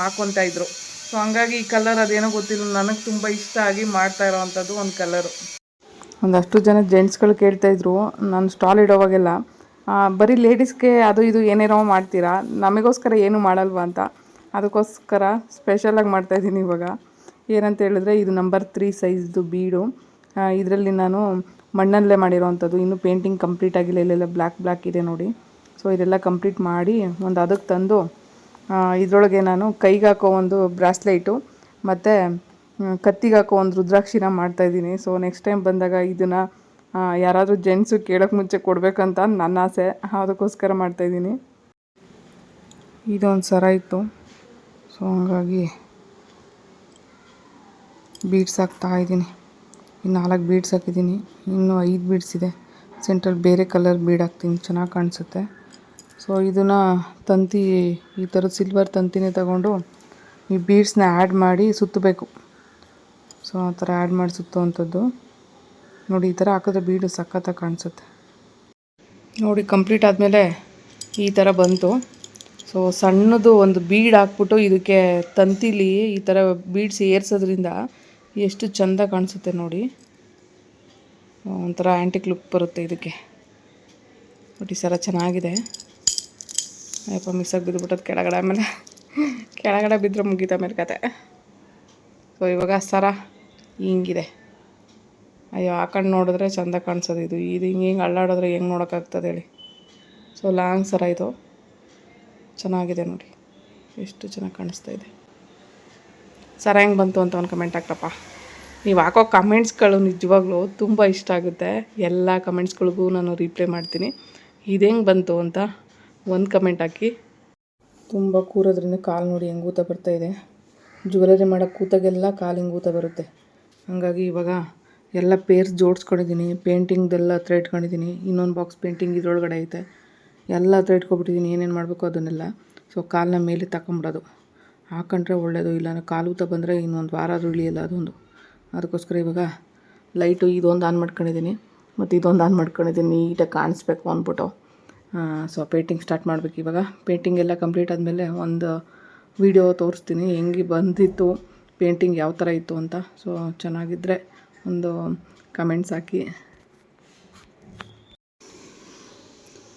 ಹಾಕ್ಕೊತಾ ಇದ್ರು. ಸೊ ಹಂಗಾಗಿ ಈ ಕಲರ್ ಅದೇನೋ ಗೊತ್ತಿಲ್ಲ. ನನಗೆ ತುಂಬ ಇಷ್ಟ ಆಗಿ ಮಾಡ್ತಾ ಇರೋವಂಥದ್ದು ಒಂದು ಕಲರು ಒಂದಷ್ಟು ಜನ ಜೆಂಟ್ಸ್ಗಳು ಕೇಳ್ತಾಯಿದ್ರು ನಾನು ಸ್ಟಾಲ್ ಇಡೋವಾಗೆಲ್ಲ ಬರೀ ಲೇಡೀಸ್ಗೆ ಅದು ಇದು ಏನೇನೋ ಮಾಡ್ತೀರಾ? ನಮಗೋಸ್ಕರ ಏನು ಮಾಡಲ್ವಾ ಅಂತ. ಅದಕ್ಕೋಸ್ಕರ ಸ್ಪೆಷಲಾಗಿ ಮಾಡ್ತಾಯಿದ್ದೀನಿ ಇವಾಗ. ಏನಂತ ಹೇಳಿದ್ರೆ ಇದು ನಂಬರ್ ತ್ರೀ ಸೈಜ್ದು ಬೀಡು. ಇದರಲ್ಲಿ ನಾನು ಮಣ್ಣಲ್ಲೇ ಮಾಡಿರೋವಂಥದ್ದು ಇನ್ನೂ ಪೇಂಟಿಂಗ್ ಕಂಪ್ಲೀಟ್ ಆಗಿಲ್ಲ. ಇಲ್ಲೆಲ್ಲ ಬ್ಲ್ಯಾಕ್ ಬ್ಲ್ಯಾಕ್ ಇದೆ ನೋಡಿ. ಸೊ ಇದೆಲ್ಲ ಕಂಪ್ಲೀಟ್ ಮಾಡಿ ಒಂದು ಅದಕ್ಕೆ ತಂದು ಇದರೊಳಗೆ ನಾನು ಕೈಗೆ ಹಾಕೋ ಒಂದು ಬ್ರಾಸ್ಲೈಟು ಮತ್ತು ಕತ್ತಿಗೆ ಹಾಕೋ ಒಂದು ರುದ್ರಾಕ್ಷಿನ ಮಾಡ್ತಾಯಿದ್ದೀನಿ ಸೊ ನೆಕ್ಸ್ಟ್ ಟೈಮ್ ಬಂದಾಗ ಇದನ್ನು ಯಾರಾದರೂ ಜೆಂಟ್ಸು ಕೇಳೋಕ್ಕೆ ಮುಂಚೆ ಕೊಡಬೇಕಂತ ನನ್ನ ಆಸೆ. ಅದಕ್ಕೋಸ್ಕರ ಮಾಡ್ತಾಯಿದ್ದೀನಿ ಇದೊಂದು ಸರ ಇತ್ತು. ಸೊ ಹಂಗಾಗಿ ಬೀಡ್ಸ್ ಹಾಕ್ತಾ ಇದ್ದೀನಿ. ಇನ್ನು ನಾಲ್ಕು ಬೀಡ್ಸ್ ಹಾಕಿದ್ದೀನಿ. ಇನ್ನೂ ಐದು ಬೀಡ್ಸ್ ಇದೆ. ಸೆಂಟ್ರಲ್ಲಿ ಬೇರೆ ಕಲರ್ ಬೀಡ್ ಹಾಕ್ತೀನಿ. ಚೆನ್ನಾಗಿ ಕಾಣಿಸುತ್ತೆ. ಸೊ ಇದನ್ನು ತಂತಿ, ಈ ಥರದ ಸಿಲ್ವರ್ ತಂತಿನೇ ತಗೊಂಡು ಈ ಬೀಡ್ಸ್ನ ಆ್ಯಡ್ ಮಾಡಿ ಸುತ್ತಬೇಕು. ಸೊ ಆ ಥರ ಆ್ಯಡ್ ಮಾಡಿ ಸುತ್ತುವಂಥದ್ದು. ನೋಡಿ, ಈ ಥರ ಹಾಕಿದ್ರೆ ಬೀಡು ಸಖತ್ತಾಗಿ ಕಾಣಿಸುತ್ತೆ. ನೋಡಿ ಕಂಪ್ಲೀಟ್ ಆದಮೇಲೆ ಈ ಥರ ಬಂತು. ಸೊ ಸಣ್ಣದು ಒಂದು ಬೀಡ್ ಹಾಕ್ಬಿಟ್ಟು ಇದಕ್ಕೆ ತಂತಿಲಿ ಈ ಥರ ಬೀಡ್ಸ್ ಏರ್ಸೋದ್ರಿಂದ ಎಷ್ಟು ಚಂದ ಕಾಣಿಸುತ್ತೆ ನೋಡಿ. ಒಂಥರ ಆ್ಯಂಟಿಕ್ ಲುಕ್ ಬರುತ್ತೆ ಇದಕ್ಕೆ. ನೋಡಿ ಸರ ಚೆನ್ನಾಗಿದೆ. ಅಯ್ಯಪ್ಪ ಮಿಸ್ಸಾಗಿ ಬಿದ್ದುಬಿಟ್ಟದ ಕೆಳಗಡೆ ಆಮೇಲೆ ಕೆಳಗಡೆ ಬಿದ್ದರೆ ಮುಗೀತ ಮೇಲೆ ಕತೆ. ಸೊ ಇವಾಗ ಸರ ಹಿಂಗಿದೆ. ಅಯ್ಯೋ ಹಾಕೊಂಡು ನೋಡಿದ್ರೆ ಚೆಂದ ಕಾಣಿಸೋದು ಇದು. ಇದು ಹಿಂಗೆ ಹಿಂಗೆ ಅಳ್ಳಾಡಿದ್ರೆ ಹೆಂಗೆ ನೋಡೋಕ್ಕಾಗ್ತದೆ ಹೇಳಿ. ಸೊ ಲಾಂಗ್ ಸರ ಇದು. ಚೆನ್ನಾಗಿದೆ ನೋಡಿ. ಎಷ್ಟು ಚೆನ್ನಾಗಿ ಕಾಣಿಸ್ತಾ ಇದೆ. ಸರ ಬಂತು ಅಂತ ಒಂದು ಕಮೆಂಟ್ ಹಾಕ್ರಪ್ಪ. ನೀವು ಹಾಕೋ ಕಮೆಂಟ್ಸ್ಗಳು ನಿಜವಾಗ್ಲೂ ತುಂಬ ಇಷ್ಟ ಆಗುತ್ತೆ. ಎಲ್ಲ ಕಮೆಂಟ್ಸ್ಗಳಿಗೂ ನಾನು ರಿಪ್ಲೈ ಮಾಡ್ತೀನಿ. ಇದು ಹೆಂಗೆ ಬಂತು ಅಂತ ಒಂದು ಕಮೆಂಟ್ ಹಾಕಿ. ತುಂಬ ಕೂರೋದ್ರಿಂದ ಕಾಲು ನೋಡಿ ಹೆಂಗೆ ಊತ ಬರ್ತಾ ಇದೆ. ಜ್ಯುವೆಲರಿ ಮಾಡೋಕ್ಕೆ ಕೂತಾಗೆಲ್ಲ ಕಾಲು ಹಿಂಗೆ ಊತ ಬರುತ್ತೆ. ಹಾಗಾಗಿ ಇವಾಗ ಎಲ್ಲ ಪೇರ್ಸ್ ಜೋಡಿಸ್ಕೊಂಡಿದ್ದೀನಿ ಪೇಂಟಿಂಗ್ದೆಲ್ಲ ಹತ್ರ ಇಟ್ಕೊಂಡಿದ್ದೀನಿ ಇನ್ನೊಂದು ಬಾಕ್ಸ್ ಪೇಂಟಿಂಗ್ ಇದ್ರೊಳಗಡೆ ಐತೆ. ಎಲ್ಲ ಹತ್ರ ಇಟ್ಕೊಬಿಟ್ಟಿದ್ದೀನಿ ಏನೇನು ಮಾಡಬೇಕು ಅದನ್ನೆಲ್ಲ. ಸೊ ಕಾಲನ್ನ ಮೇಲೆ ತಗೊಂಬಿಡೋದು ಹಾಕೊಂಡ್ರೆ ಒಳ್ಳೆಯದು ಇಲ್ಲಾಂದ್ರೆ ಕಾಲು ಊತ ಬಂದರೆ ಇನ್ನೊಂದು ವಾರ ಆದರೂ ಇಳಿಯಲ್ಲ ಅದೊಂದು. ಅದಕ್ಕೋಸ್ಕರ ಇವಾಗ ಲೈಟು ಇದೊಂದು ಆನ್ ಮಾಡ್ಕೊಂಡಿದ್ದೀನಿ. ಮತ್ತು ಇದೊಂದು ಆನ್ ಮಾಡ್ಕೊಂಡಿದ್ದೀನಿ, ನೀಟಾಗಿ ಕಾಣಿಸ್ಬೇಕು ಅಂದ್ಬಿಟ್ಟು. ಸೊ, ಪೇಂಟಿಂಗ್ ಸ್ಟಾರ್ಟ್ ಮಾಡಬೇಕು ಇವಾಗ. ಪೇಂಟಿಂಗ್ ಎಲ್ಲ ಕಂಪ್ಲೀಟ್ ಆದಮೇಲೆ ಒಂದು ವಿಡಿಯೋ ತೋರಿಸ್ತೀನಿ. ಹೆಂಗೆ ಬಂದಿತ್ತು, ಪೇಂಟಿಂಗ್ ಯಾವ ಥರ ಇತ್ತು ಅಂತ. ಸೊ ಚೆನ್ನಾಗಿದ್ದರೆ ಒಂದು ಕಮೆಂಟ್ಸ್ ಹಾಕಿ.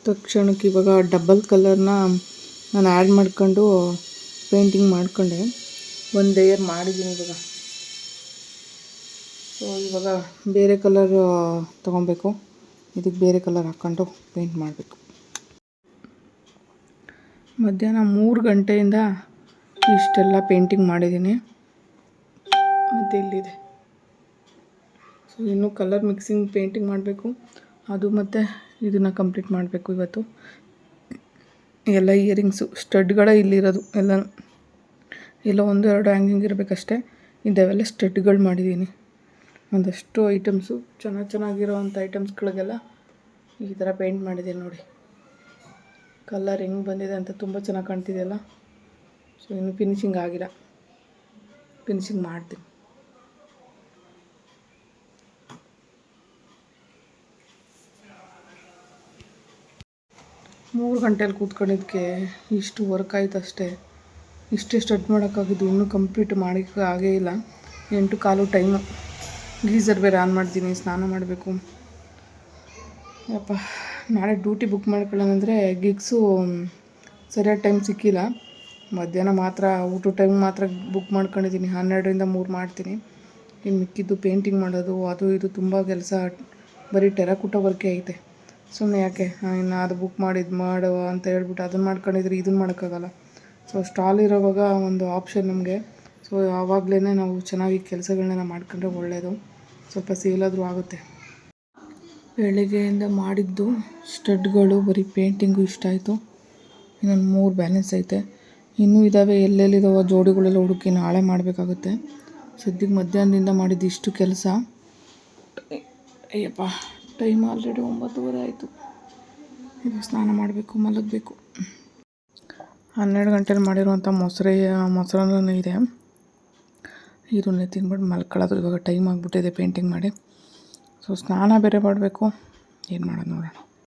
ತಕ್ಷಣಕ್ಕೆ ಇವಾಗ ಡಬಲ್ ಕಲರ್ನ ನಾನು ಆ್ಯಡ್ ಮಾಡ್ಕೊಂಡು ಪೇಂಟಿಂಗ್ ಮಾಡ್ಕೊಂಡೆ. ಒಂದು ಲೇಯರ್ ಮಾಡಿದ್ದೀನಿ ಇವಾಗ. ಸೊ ಇವಾಗ ಬೇರೆ ಕಲರ್ ತೊಗೊಬೇಕು. ಇದಕ್ಕೆ ಬೇರೆ ಕಲರ್ ಹಾಕ್ಕೊಂಡು ಪೇಂಟ್ ಮಾಡಬೇಕು. ಮಧ್ಯಾಹ್ನ ಮೂರು ಗಂಟೆಯಿಂದ ಇಷ್ಟೆಲ್ಲ ಪೇಂಟಿಂಗ್ ಮಾಡಿದ್ದೀನಿ. ಮತ್ತು ಇಲ್ಲಿದೆ. ಸೊ ಇನ್ನೂ ಕಲರ್ ಮಿಕ್ಸಿಂಗ್ ಪೇಂಟಿಂಗ್ ಮಾಡಬೇಕು. ಅದು ಮತ್ತು ಇದನ್ನು ಕಂಪ್ಲೀಟ್ ಮಾಡಬೇಕು ಇವತ್ತು. ಎಲ್ಲ ಇಯರಿಂಗ್ಸು ಸ್ಟಡ್ಗಳೇ ಇಲ್ಲಿರೋದು. ಎಲ್ಲ ಎಲ್ಲ ಒಂದು ಎರಡು ಹ್ಯಾಂಗಿಂಗ್ ಇರಬೇಕಷ್ಟೇ ಇಂಥವೆಲ್ಲ ಸ್ಟಡ್ಗಳು ಮಾಡಿದ್ದೀನಿ ಒಂದಷ್ಟು ಐಟಮ್ಸು ಚೆನ್ನಾಗಿ ಚೆನ್ನಾಗಿರೋವಂಥ ಐಟಮ್ಸ್ಗಳಿಗೆಲ್ಲ ಈ ಥರ ಪೇಂಟ್ ಮಾಡಿದ್ದೀನಿ ನೋಡಿ. ಕಲರ್ ಹೆಂಗೆ ಬಂದಿದೆ ಅಂತ ತುಂಬ ಚೆನ್ನಾಗಿ ಕಾಣ್ತಿದೆಯಲ್ಲ? ಸೊ ಇನ್ನು ಫಿನಿಶಿಂಗ್ ಆಗಿಲ್ಲ. ಫಿನಿಶಿಂಗ್ ಮಾಡ್ತೀನಿ. ಮೂರು ಗಂಟೆಯಲ್ಲಿ ಕೂತ್ಕೊಂಡಿದ್ದಕ್ಕೆ ಇಷ್ಟು ವರ್ಕ್ ಆಯ್ತು ಅಷ್ಟೇ. ಇಷ್ಟೇ ಸ್ಟಡ್ ಮಾಡೋಕ್ಕಾಗಿದ್ದು ಇನ್ನೂ ಕಂಪ್ಲೀಟ್ ಮಾಡೋಕ್ಕೆ ಆಗೇ ಇಲ್ಲ. ಎಂಟು ಕಾಲು ಟೈಮು ಗೀಸರ್ ಬೇರೆ ಆನ್ ಮಾಡ್ತೀನಿ, ಸ್ನಾನ ಮಾಡಬೇಕು. ಯಪ್ಪ, ನಾಳೆ ಡ್ಯೂಟಿ ಬುಕ್ ಮಾಡ್ಕೊಳ್ಳೋಣಂದರೆ ಗಿಗ್ಸು ಸರಿಯಾದ ಟೈಮ್ ಸಿಕ್ಕಿಲ್ಲ. ಮಧ್ಯಾಹ್ನ ಮಾತ್ರ ಊಟ ಟೈಮ್ ಮಾತ್ರ ಬುಕ್ ಮಾಡ್ಕೊಂಡಿದ್ದೀನಿ. ಹನ್ನೆರಡರಿಂದ ಮೂರು ಮಾಡ್ತೀನಿ. ಇನ್ನು ಮಿಕ್ಕಿದ್ದು ಪೇಂಟಿಂಗ್ ಮಾಡೋದು, ಅದು ಇದು ತುಂಬ ಕೆಲಸ. ಬರೀ ಟೆರಕೂಟ ವರ್ಕೇ ಐತೆ. ಸುಮ್ಮನೆ ಯಾಕೆ ಇನ್ನು ಅದು ಬುಕ್ ಮಾಡಿದ್ದು ಮಾಡು ಅಂತ ಹೇಳ್ಬಿಟ್ಟು ಅದನ್ನು ಮಾಡ್ಕೊಂಡಿದ್ರೆ ಇದನ್ನು ಮಾಡೋಕ್ಕಾಗಲ್ಲ. ಸೊ ಸ್ಟಾಲ್ ಇರೋವಾಗ ಒಂದು ಆಪ್ಷನ್ ನಮಗೆ. ಸೊ ಆವಾಗಲೇ ನಾವು ಚೆನ್ನಾಗಿ ಕೆಲಸಗಳನ್ನ ಮಾಡ್ಕೊಂಡ್ರೆ ಒಳ್ಳೆಯದು ಸ್ವಲ್ಪ ಸೇಲಾದರೂ ಆಗುತ್ತೆ. ಬೆಳಗ್ಗೆಯಿಂದ ಮಾಡಿದ್ದು ಸ್ಟಡ್ಗಳು, ಬರೀ ಪೇಂಟಿಂಗು ಇಷ್ಟ ಆಯಿತು. ಇನ್ನೊಂದು ಮೂರು ಬ್ಯಾಲೆನ್ಸ್ ಐತೆ. ಇನ್ನೂ ಇದ್ದಾವೆ ಎಲ್ಲೆಲ್ಲಿದ್ದಾವೆ ಜೋಡಿಗಳೆಲ್ಲ ಹುಡುಕಿ ನಾಳೆ ಮಾಡಬೇಕಾಗುತ್ತೆ. ಸದ್ಯಕ್ಕೆ ಮಧ್ಯಾಹ್ನದಿಂದ ಮಾಡಿದ್ದು ಇಷ್ಟು ಕೆಲಸ. ಅಯ್ಯಪ್ಪ. ಟೈಮ್ ಆಲ್ರೆಡಿ ಒಂಬತ್ತುವರೆ ಆಯಿತು. ಇದು ಸ್ನಾನ ಮಾಡಬೇಕು, ಮಲಗಬೇಕು. ಹನ್ನೆರಡು ಗಂಟೆಲಿ ಮಾಡಿರುವಂಥ ಮೊಸರೆ, ಮೊಸರನ್ನ ಇದೆ. ಇದನ್ನೇ ತಿನ್ಬಿಟ್ಟು ಮಲ್ಕೊಳ್ಳೋದು. ಇವಾಗ ಟೈಮ್ ಆಗಿಬಿಟ್ಟಿದೆ ಪೇಂಟಿಂಗ್ ಮಾಡಿ. ಸೊ ಸ್ನಾನ ಬೇರೆ ಮಾಡಬೇಕು. ಏನು ಮಾಡೋದು ನೋಡೋಣ.